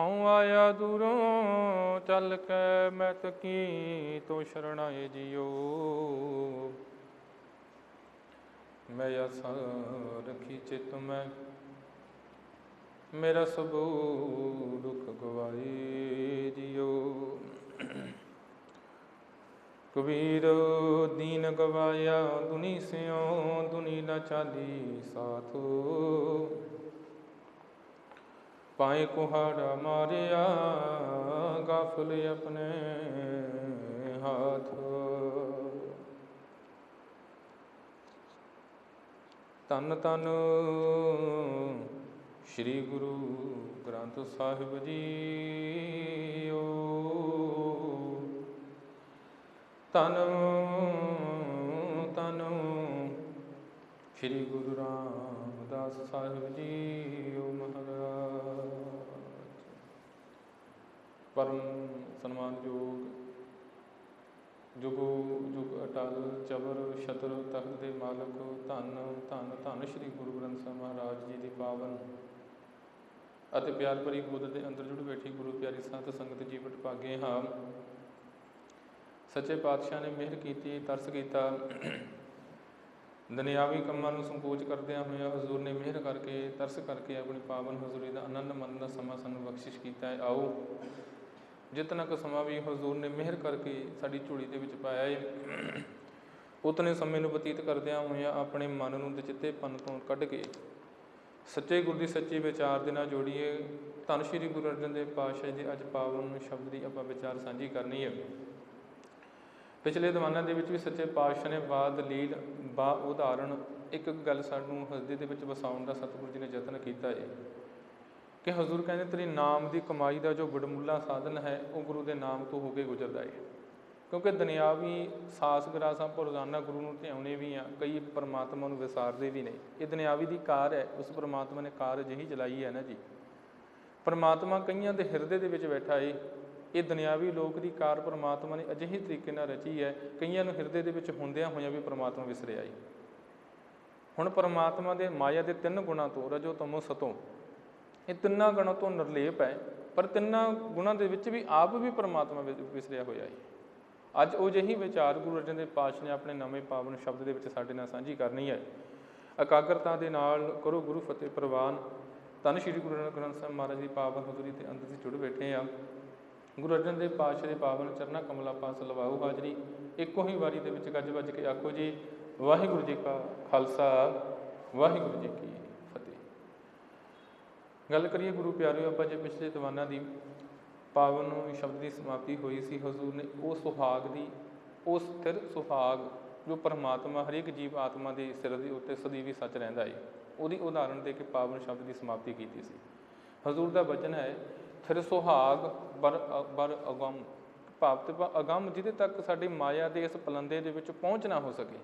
ਹਉ ਆਇਆ ਦੂਰੋਂ, ਚੱਲ ਕੇ ਮੈਂ ਤਕੀ ਤੋ ਸ਼ਰਣਾਏ ਜਿਉ। ਮੈਂ ਆਸਾ ਰਖੀ ਚਿਤ ਮੈਂ, ਮੇਰਾ ਸਭੂ ਦੁਖ ਗਵਾਏ ਜਿਉ। ਕਬੀਰ ਦੀਨ ਗਵਾਇਆ ਦੁਨੀ ਸਿਓ ਦੁਨੀ ਨਾ ਚਾਲੀ ਸਾਥ। ਪਾਏ ਕੁਹਾੜਾ ਮਾਰਿਆ, ਗਾਫਲ ਆਪਣੇ ਹਾਥ। ਤਨ ਤਨ ਸ੍ਰੀ ਗੁਰੂ ਗ੍ਰੰਥ ਸਾਹਿਬ ਜੀਓ। ਤਨ ਤਨ ਸ੍ਰੀ ਗੁਰੂ ਰਾਮਦਾਸ ਸਾਹਿਬ ਜੀ ਮਹਾਰਾਜ ਪਰਮ ਸਨਮਾਨਯੋਗ ਜੁਗੋ, ਜੁਗ ਅਟਲ ਚਬਰ ਛਤਰ ਤਖਤ ਦੇ ਮਾਲਕ, ਧੰਨ ਧੰਨ ਧੰਨ ਸ੍ਰੀ ਗੁਰੂ ਗ੍ਰੰਥ ਸਾਹਿਬ ਮਹਾਰਾਜ ਜੀ ਦੀ ਪਾਵਨ ਅਤੇ ਪਿਆਰ ਭਰੀ ਗੋਦ ਦੇ ਅੰਦਰ ਜੁੜ ਬੈਠੀ ਗੁਰੂ ਪਿਆਰੀ ਸੰਤ ਸੰਗਤ ਜੀਵਟ ਭਾਗੇ ਹਾਂ। ਸੱਚੇ ਪਾਤਸ਼ਾਹ ਨੇ ਮਿਹਰ ਕੀਤੀ, ਤਰਸ ਕੀਤਾ। ਦੁਨਿਆਵੀ ਕੰਮਾਂ ਨੂੰ ਸੰਕੋਚ ਕਰਦਿਆਂ ਹੋਇਆ ਹਜ਼ੂਰ ਨੇ ਮਿਹਰ ਕਰਕੇ, ਤਰਸ ਕਰਕੇ ਆਪਣੀ ਪਾਵਨ ਹਜ਼ੂਰੀ ਦਾ ਆਨੰਦ ਮਾਣਨ ਦਾ ਸਮਾਂ ਸਾਨੂੰ ਬਖਸ਼ਿਸ਼ ਕੀਤਾ ਹੈ। ਆਓ ਜਿਤਨਾ ਕੁ ਸਮਾਂ ਵੀ ਹਜ਼ੂਰ ਨੇ ਮਿਹਰ ਕਰਕੇ ਸਾਡੀ ਝੋਲੀ ਦੇ ਵਿੱਚ ਪਾਇਆ ਹੈ ਉਤਨੇ ਸਮੇਂ ਨੂੰ ਬਤੀਤ ਕਰਦਿਆਂ ਹੋਇਆਂ ਆਪਣੇ ਮਨ ਨੂੰ ਦਚਿੱਤੇ ਪਨ ਤੋਂ ਕੱਢ ਕੇ ਸੱਚੇ ਗੁਰ ਦੀ ਸੱਚੀ ਵਿਚਾਰ ਦੇ ਨਾਲ ਜੋੜੀਏ। ਧੰਨ ਸ਼੍ਰੀ ਗੁਰੂ ਅਰਜਨ ਦੇਵ ਪਾਤਸ਼ਾਹ ਜੀ ਦੇ ਅੱਜ ਪਾਵਨ ਸ਼ਬਦ ਦੀ ਆਪਾਂ ਵਿਚਾਰ ਸਾਂਝੀ ਕਰਨੀ ਹੈ ਪਿਛਲੇ ਜ਼ਮਾਨਿਆਂ ਦੇ ਵਿੱਚ ਵੀ ਸੱਚੇ ਪਾਤਸ਼ਾਹ ਨੇ ਬਾਦ ਦਲੀਲ ਬਾ, ਉਦਾਹਰਣ ਇੱਕ ਗੱਲ ਸਾਨੂੰ ਹਿਰਦੇ ਦੇ ਵਿੱਚ ਵਸਾਉਣ ਦਾ ਸਤਿਗੁਰੂ ਜੀ ਨੇ ਯਤਨ ਕੀਤਾ ਹੈ ਕਿ ਹਜ਼ੂਰ ਕਹਿੰਦੇ, ਤੇਰੀ ਨਾਮ ਦੀ ਕਮਾਈ ਦਾ ਜੋ ਬੜਮੁੱਲਾ ਸਾਧਨ ਹੈ, ਉਹ ਗੁਰੂ ਦੇ ਨਾਮ ਤੋਂ ਹੋ ਕੇ ਗੁਜ਼ਰਦਾ ਹੈ ਕਿਉਂਕਿ ਦੁਨਿਆਵੀ ਸਾਸ ਗਰਾਸਾਂ ਆਪਾਂ ਰੋਜ਼ਾਨਾ ਗੁਰੂ ਨੂੰ ਧਿਆਉਣੇ ਵੀ ਆ, ਕਈ ਪਰਮਾਤਮਾ ਨੂੰ ਵਿਸਾਰਦੇ ਵੀ ਨੇ। ਇਹ ਦੁਨਿਆਵੀ ਦੀ ਕਾਰ ਹੈ, ਉਸ ਪਰਮਾਤਮਾ ਨੇ ਕਾਰ ਅਜਿਹੀ ਚਲਾਈ ਹੈ ਨਾ ਜੀ। ਪਰਮਾਤਮਾ ਕਈਆਂ ਦੇ ਹਿਰਦੇ ਦੇ ਵਿੱਚ ਬੈਠਾ ਏ। ਇਹ ਦੁਨਿਆਵੀ ਲੋਕ ਦੀ ਕਾਰ ਪਰਮਾਤਮਾ ਨੇ ਅਜਿਹੇ ਤਰੀਕੇ ਨਾਲ ਰਚੀ ਹੈ, ਕਈਆਂ ਨੂੰ ਹਿਰਦੇ ਦੇ ਵਿੱਚ ਹੁੰਦਿਆਂ ਹੋਇਆਂ ਵੀ ਪਰਮਾਤਮਾ ਵਿਸਰਿਆ ਏ। ਹੁਣ ਪਰਮਾਤਮਾ ਦੇ ਮਾਇਆ ਦੇ ਤਿੰਨ ਗੁਣਾਂ ਤੋਂ ਰਜੋ ਤਮੋ ਸਤੋ। ਇਹ ਤਿੰਨਾਂ ਗੁਣਾਂ ਤੋਂ ਨਿਰਲੇਪ ਹੈ, ਪਰ ਤਿੰਨਾਂ ਗੁਣਾਂ ਦੇ ਵਿੱਚ ਵੀ ਆਪ ਵੀ ਪਰਮਾਤਮਾ ਵਿ- ਵਿਸਰਿਆ ਹੋਇਆ ਹੈ। ਅੱਜ ਉਹ ਜਿਹੀ ਵਿਚਾਰ ਗੁਰੂ ਅਰਜਨ ਦੇਵ ਪਾਤਸ਼ਾਹ ਨੇ ਆਪਣੇ ਨਵੇਂ ਪਾਵਨ ਸ਼ਬਦ ਦੇ ਵਿੱਚ ਸਾਡੇ ਨਾਲ ਸਾਂਝੀ ਕਰਨੀ ਹੈ। ਇਕਾਗਰਤਾ ਦੇ ਨਾਲ ਕਰੋ ਗੁਰੂ ਫਤਿਹ ਪ੍ਰਵਾਨ। ਧੰਨ ਸ਼੍ਰੀ ਗੁਰੂ ਨਾਨਕ ਗ੍ਰੰਥ ਸਾਹਿਬ ਮਹਾਰਾਜ ਦੀ ਪਾਵਨ ਹਜ਼ੂਰੀ ਤੇ ਅੰਦਰ ਦੀ ਜੁੜ ਬੈਠੇ ਆ ਗੁਰੂ ਅਰਜਨ ਦੇਵ ਪਾਤਸ਼ਾਹ ਦੇ ਪਾਵਨ ਚਰਨਾ ਕਮਲਾ ਪਾਸ ਲਵਾਓ ਹਾਜ਼ਰੀ। ਇੱਕੋ ਹੀ ਵਾਰੀ ਦੇ ਵਿੱਚ ਗੱਜ ਵੱਜ ਕੇ ਆਖੋ ਜੀ, ਵਾਹਿਗੁਰੂ ਜੀ ਕਾ ਖਾਲਸਾ, ਵਾਹਿਗੁਰੂ ਜੀ ਕੀ ਗੱਲ ਕਰੀਏ ਗੁਰੂ ਪਿਆਰਿਓ, ਆਪਾਂ ਜੇ ਪਿਛਲੇ ਦੀਵਾਨਾਂ ਦੀ ਪਾਵਨ ਸ਼ਬਦ ਦੀ ਸਮਾਪਤੀ ਹੋਈ ਸੀ, ਹਜ਼ੂਰ ਨੇ ਉਹ ਸੁਹਾਗ ਦੀ ਉਸ ਸਥਿਰ ਸੁਹਾਗ ਜੋ ਪਰਮਾਤਮਾ, ਹਰੇਕ ਜੀਵ ਆਤਮਾ ਦੇ ਸਿਰ ਦੇ ਉੱਤੇ ਸਦੀਵੀ ਸੱਚ ਰਹਿੰਦਾ ਹੈ ਉਹਦੀ ਉਦਾਹਰਣ ਦੇ ਕੇ ਪਾਵਨ ਸ਼ਬਦ ਦੀ ਸਮਾਪਤੀ ਕੀਤੀ ਸੀ। ਹਜ਼ੂਰ ਦਾ ਬਚਨ ਹੈ, ਥਿਰ ਸੁਹਾਗ ਬਰ ਬਰ ਅਗਮ। ਭਾਵ ਤੇ ਭਾਵ ਜਿਹਦੇ ਤੱਕ ਸਾਡੀ ਮਾਇਆ ਦੇ ਇਸ ਪਲੰਦੇ ਦੇ ਵਿੱਚ ਪਹੁੰਚ ਨਾ ਹੋ ਸਕੇ,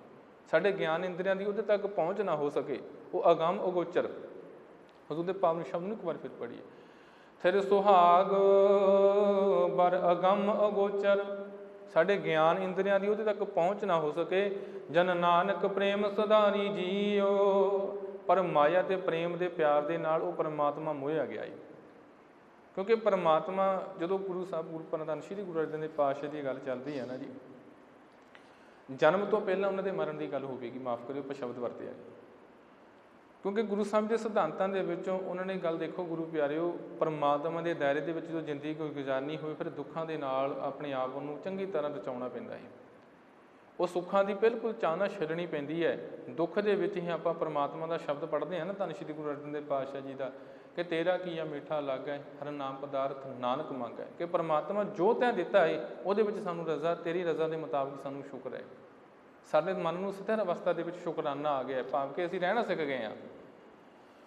ਸਾਡੇ ਗਿਆਨ ਇੰਦਰੀਆਂ ਦੀ ਉਹਦੇ ਤੱਕ ਪਹੁੰਚ ਨਾ ਹੋ ਸਕੇ, ਉਹ ਅਗਮ ਅਗੋਚਰ। ਹਜ਼ੂਰ ਦੇ ਪਾਵਨ ਸ਼ਬਦ ਨੂੰ ਇੱਕ ਵਾਰ ਫਿਰ ਪੜ੍ਹੀਏ। ਫਿਰ ਸੁਹਾਗ, ਬਰ ਅਗੰਮ ਅਗੋਚਰ, ਸਾਡੇ ਗਿਆਨ ਇੰਦਰੀਆਂ ਦੀ ਉਹਦੇ ਤੱਕ ਪਹੁੰਚ ਨਾ ਹੋ ਸਕੇ। ਜਨ ਨਾਨਕ ਪ੍ਰੇਮ ਸਦਾਰੀ ਜੀਓ, ਪਰ ਮਾਇਆ ਤੇ ਪ੍ਰੇਮ ਦੇ ਪਿਆਰ ਦੇ ਨਾਲ ਉਹ ਪਰਮਾਤਮਾ ਮੋਹਿਆ ਗਿਆ ਹੈ ਕਿਉਂਕਿ ਪਰਮਾਤਮਾ, ਜਦੋਂ ਗੁਰੂ ਸਾਹਿਬ ਗੁਰੂ ਪ੍ਰਧਾਨ ਸ਼੍ਰੀ ਗੁਰੂ ਅਰਜਨ ਦੇਵ ਪਾਤਸ਼ਾਹ ਦੀ ਗੱਲ ਚੱਲਦੀ ਹੈ ਨਾ ਜੀ, ਜਨਮ ਤੋਂ ਪਹਿਲਾਂ ਉਹਨਾਂ ਦੇ ਮਰਨ ਦੀ ਗੱਲ ਹੋਵੇਗੀ, ਮਾਫ ਕਰਿਓ, ਆਪਾਂ ਸ਼ਬਦ ਵਰਤਿਆ ਹੈ ਕਿਉਂਕਿ ਗੁਰੂ ਸਾਹਿਬ ਦੇ ਸਿਧਾਂਤਾਂ ਦੇ ਵਿੱਚੋਂ ਉਹਨਾਂ ਨੇ ਗੱਲ ਦੇਖੋ ਗੁਰੂ ਪਿਆਰਿਓ, ਪਰਮਾਤਮਾ ਦੇ ਦਾਇਰੇ ਦੇ ਵਿੱਚ ਜਦੋਂ ਜ਼ਿੰਦਗੀ ਕੋਈ ਗੁਜ਼ਾਰਨੀ ਹੋਵੇ, ਫਿਰ ਦੁੱਖਾਂ ਦੇ ਨਾਲ ਆਪਣੇ ਆਪ ਨੂੰ ਚੰਗੀ ਤਰ੍ਹਾਂ ਰਚਾਉਣਾ ਪੈਂਦਾ ਹੈ। ਉਹ ਸੁੱਖਾਂ ਦੀ ਬਿਲਕੁਲ ਚਾਹਨਾ ਛੱਡਣੀ ਪੈਂਦੀ ਹੈ। ਦੁੱਖ ਦੇ ਵਿੱਚ ਹੀ ਆਪਾਂ ਪਰਮਾਤਮਾ ਦਾ ਸ਼ਬਦ ਪੜ੍ਹਦੇ ਹਾਂ ਨਾ, ਧੰਨ ਸ਼੍ਰੀ ਗੁਰੂ ਅਰਜਨ ਦੇਵ ਪਾਤਸ਼ਾਹ ਜੀ ਦਾ, ਕਿ ਤੇਰਾ ਕੀਆ ਮਿੱਠਾ ਲੱਗਾ ਹਰ ਨਾਮ ਪਦਾਰਥ ਨਾਨਕ ਮੰਗੈ ਕਿ ਪਰਮਾਤਮਾ ਜੋ ਤੈਂ ਦਿੱਤਾ ਹੈ, ਉਹਦੇ ਵਿੱਚ ਸਾਨੂੰ ਰਜ਼ਾ, ਤੇਰੀ ਰਜ਼ਾ ਦੇ ਮੁਤਾਬਕ ਸਾਨੂੰ ਸ਼ੁਕਰ ਹੈ। ਸਾਡੇ ਮਨ ਨੂੰ ਸਥਿਰ ਅਵਸਥਾ ਦੇ ਵਿੱਚ ਸ਼ੁਕਰਾਨਾ ਆ ਗਿਆ ਭਾਵ ਕਿ ਅਸੀਂ ਰਹਿਣਾ ਸਿੱਖ ਗਏ ਹਾਂ।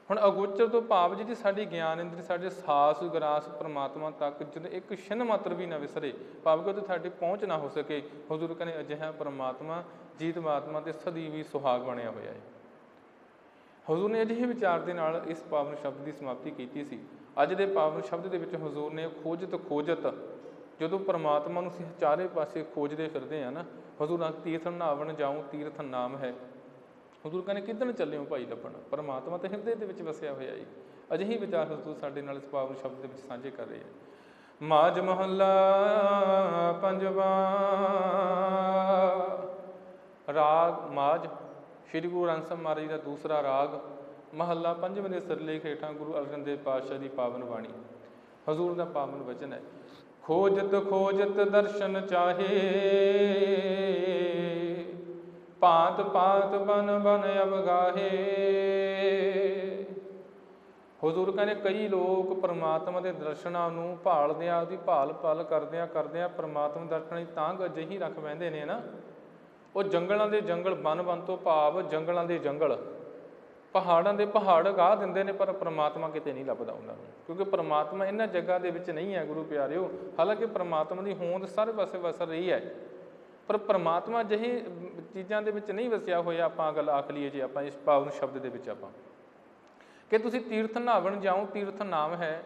ਹੁਣ ਅਗੋਚਰ ਤੋਂ ਭਾਵ ਜਿਹੜੀ ਸਾਡੀ ਗਿਆਨ ਇੰਦਰੀ, ਸਾਡੇ ਸਾਸ, ਗਰਾਸ, ਪ੍ਰਮਾਤਮਾ ਤੱਕ ਜਦੋਂ ਇੱਕ ਛਿਨ ਮਾਤਰ ਵੀ ਨਾ ਵਿਸਰੇ, ਭਾਵ ਕਿ ਉਹ ਸਾਡੀ ਪਹੁੰਚ ਨਾ ਹੋ ਸਕੇ, ਹਜ਼ੂਰ ਕਹਿੰਦੇ ਅਜਿਹਾ ਪ੍ਰਮਾਤਮਾ, ਜੀਤ ਮਾਤਮਾ ਤੇ ਸਦੀ ਵੀ ਸੁਹਾਗ ਬਣਿਆ ਹੋਇਆ ਹੈ। ਹਜ਼ੂਰ ਨੇ ਅਜਿਹੇ ਵਿਚਾਰ ਦੇ ਨਾਲ ਇਸ ਪਾਵਨ ਸ਼ਬਦ ਦੀ ਸਮਾਪਤੀ ਕੀਤੀ ਸੀ। ਅੱਜ ਦੇ ਪਾਵਨ ਸ਼ਬਦ ਦੇ ਵਿੱਚ ਹਜ਼ੂਰ ਨੇ ਖੋਜਤ ਖੋਜਤ, ਜਦੋਂ ਪਰਮਾਤਮਾ ਨੂੰ ਅਸੀਂ ਚਾਰੇ ਪਾਸੇ ਖੋਜਦੇ ਫਿਰਦੇ ਆ ਨਾ ਹਜ਼ੂਰ ਨਾਲ ਤੀਰਥ ਨਾਵਣ ਜਾਉ, ਤੀਰਥ ਨਾਮ ਹੈ। ਹਜ਼ੂਰ ਕਹਿੰਦੇ, ਕਿੱਦਣ ਚੱਲੇ ਭਾਈ ਲੱਭਣ? ਪਰਮਾਤਮਾ ਤਾਂ ਹਿਰਦੇ ਦੇ ਵਿੱਚ ਵਸਿਆ ਹੋਇਆ ਹੈ ਅਜਿਹੀ ਵਿਚਾਰ ਹਜ਼ੂਰ ਸਾਡੇ ਨਾਲ ਇਸ ਪਾਵਨ ਸ਼ਬਦ ਦੇ ਵਿੱਚ ਸਾਂਝੇ ਕਰ ਰਹੇ ਹੈ ਮਾਜ ਮਹੱਲਾ ਪੰਜਵਾ। ਰਾਗ ਮਾਜ ਸ਼੍ਰੀ ਗੁਰੂ ਗ੍ਰੰਥ ਸਾਹਿਬ ਮਹਾਰਾਜ ਦਾ ਦੂਸਰਾ ਰਾਗ, ਮਹੱਲਾ ਪੰਜਵੇਂ ਦੇ ਸਿਰਲੇਖ ਹੇਠਾਂ ਗੁਰੂ ਅਰਜਨ ਦੇਵ ਪਾਤਸ਼ਾਹ ਦੀ ਪਾਵਨ ਬਾਣੀ। ਹਜ਼ੂਰ ਦਾ ਪਾਵਨ ਵਚਨ ਹੈ। ਖੋਜਤ ਖੋਜਤ ਦਰਸ਼ਨ ਚਾਹੇ। ਪਾਤ ਪਾਤ ਬਨ ਬਨ ਅਵਗਾਹੇ। ਹਜ਼ੂਰ ਕਹਿੰਦੇ ਕਈ ਲੋਕ ਪਰਮਾਤਮਾ ਦੇ ਦਰਸ਼ਨਾਂ ਨੂੰ ਭਾਲਦੇ ਆ, ਉਹਦੀ ਭਾਲ ਭਾਲ ਕਰਦੇ ਆ ਕਰਦੇ ਆ, ਪ੍ਰਮਾਤਮਾ ਦਰਸ਼ਨਾਂ ਦੀ ਤਾਂਗ ਅਜਿਹੀ ਰੱਖ ਬੈੰਦੇ ਨੇ ਨਾ। ਉਹ ਜੰਗਲਾਂ ਦੇ ਜੰਗਲ ਬਨ ਬਨ ਤੋਂ ਭਾਵ ਜੰਗਲਾਂ ਦੇ ਜੰਗਲ। ਪਹਾੜਾਂ ਦੇ ਪਹਾੜ ਗਾਹ ਦਿੰਦੇ ਨੇ, ਪਰ ਪ੍ਰਮਾਤਮਾ ਕਿਤੇ ਨਹੀਂ ਲੱਭਦਾ ਉਹਨਾਂ ਨੂੰ। ਕਿਉਂਕਿ ਪ੍ਰਮਾਤਮਾ ਇਹਨਾਂ ਜਗ੍ਹਾ ਦੇ ਵਿੱਚ ਨਹੀਂ ਹੈ, ਗੁਰੂ ਪਿਆਰਿਓ। ਹਾਲਾਂਕਿ ਪ੍ਰਮਾਤਮਾ ਦੀ ਹੋਂਦ ਸਾਰੇ ਪਾਸੇ ਵਸਰ ਰਹੀ ਹੈ। ਪਰ ਪ੍ਰਮਾਤਮਾ ਜਿਹੀ ਚੀਜ਼ਾਂ ਦੇ ਵਿੱਚ ਨਹੀਂ ਵਸਿਆ ਹੋਇਆ, ਆਪਾਂ ਗੱਲ ਆਖ ਲਈਏ ਜੇ ਆਪਾਂ, ਇਸ ਪਾਵਨ ਸ਼ਬਦ ਦੇ ਵਿੱਚ ਆਪਾਂ। ਕਿ ਤੁਸੀਂ ਤੀਰਥ ਨਾਵਣ ਜਾਓ, ਤੀਰਥ ਨਾਮ ਹੈ।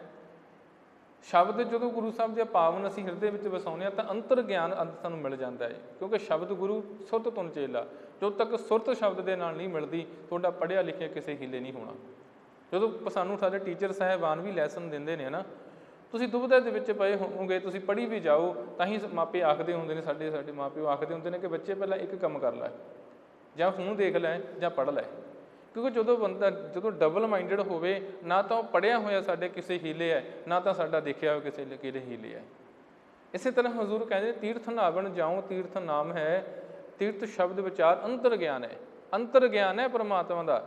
ਸ਼ਬਦ ਜਦੋਂ ਗੁਰੂ ਸਾਹਿਬ ਦੇ ਪਾਵਨ ਅਸੀਂ ਹਿਰਦੇ ਵਿੱਚ ਵਸਾਉਂਦੇ ਆ ਤਾਂ ਅੰਤਰ ਗਿਆਨ ਅੰਤ ਸਾਨੂੰ ਮਿਲ ਜਾਂਦਾ ਹੈ। ਕਿਉਂਕਿ ਸ਼ਬਦ ਗੁਰੂ ਸੁਰਤ ਤੋਂ ਚੇਲਾ ਜਦੋਂ ਤੱਕ ਸੁਰਤ ਸ਼ਬਦ ਦੇ ਨਾਲ ਨਹੀਂ ਮਿਲਦੀ, ਤੁਹਾਡਾ ਪੜ੍ਹਿਆ ਲਿਖਿਆ ਕਿਸੇ ਹੀਲੇ ਨਹੀਂ ਹੋਣਾ। ਜਦੋਂ ਸਾਨੂੰ ਸਾਡੇ ਟੀਚਰ ਸਾਹਿਬਾਨ ਵੀ ਲੈਸਨ ਦਿੰਦੇ ਨੇ ਨਾ ਤੁਸੀਂ ਦੁਬਿਧਾ ਦੇ ਵਿੱਚ ਪਏ ਹੋਵੋਗੇ ਤੁਸੀਂ ਪੜ੍ਹੀ ਵੀ ਜਾਓ, ਤਾਂ ਹੀ ਮਾਪੇ ਆਖਦੇ ਹੁੰਦੇ ਨੇ ਸਾਡੇ ਸਾਡੇ ਮਾਪਿਓ ਆਖਦੇ ਹੁੰਦੇ ਨੇ ਕਿ ਬੱਚੇ ਪਹਿਲਾਂ ਇੱਕ ਕੰਮ ਕਰ ਲੈ, ਜਾਂ ਫੋਨ ਦੇਖ ਲੈ, ਜਾਂ ਪੜ੍ਹ ਲੈ। ਕਿਉਂਕਿ ਜਦੋਂ ਬੰਦਾ ਜਦੋਂ ਡਬਲ ਮਾਈਂਡਡ ਹੋਵੇ, ਨਾ ਤਾਂ ਉਹ ਪੜਿਆ ਹੋਇਆ ਸਾਡੇ ਕਿਸੇ ਹੀਲੇ ਹੈ, ਨਾ ਤਾਂ ਸਾਡਾ ਦੇਖਿਆ ਹੋਇਆ ਕਿਸੇ ਲ- ਹੀਲੇ ਹੈ। ਇਸੇ ਤਰ੍ਹਾਂ ਹਜ਼ੂਰ ਕਹਿੰਦੇ ਤੀਰਥ ਨਾਵਣ ਜਾਉ ਤੀਰਥ ਨਾਮ ਹੈ ਤੀਰਥ ਸ਼ਬਦ ਵਿਚਾਰ ਅੰਤਰ ਗਿਆਨ ਹੈ, ਅੰਤਰ ਗਿਆਨ ਹੈ ਪਰਮਾਤਮਾ ਦਾ।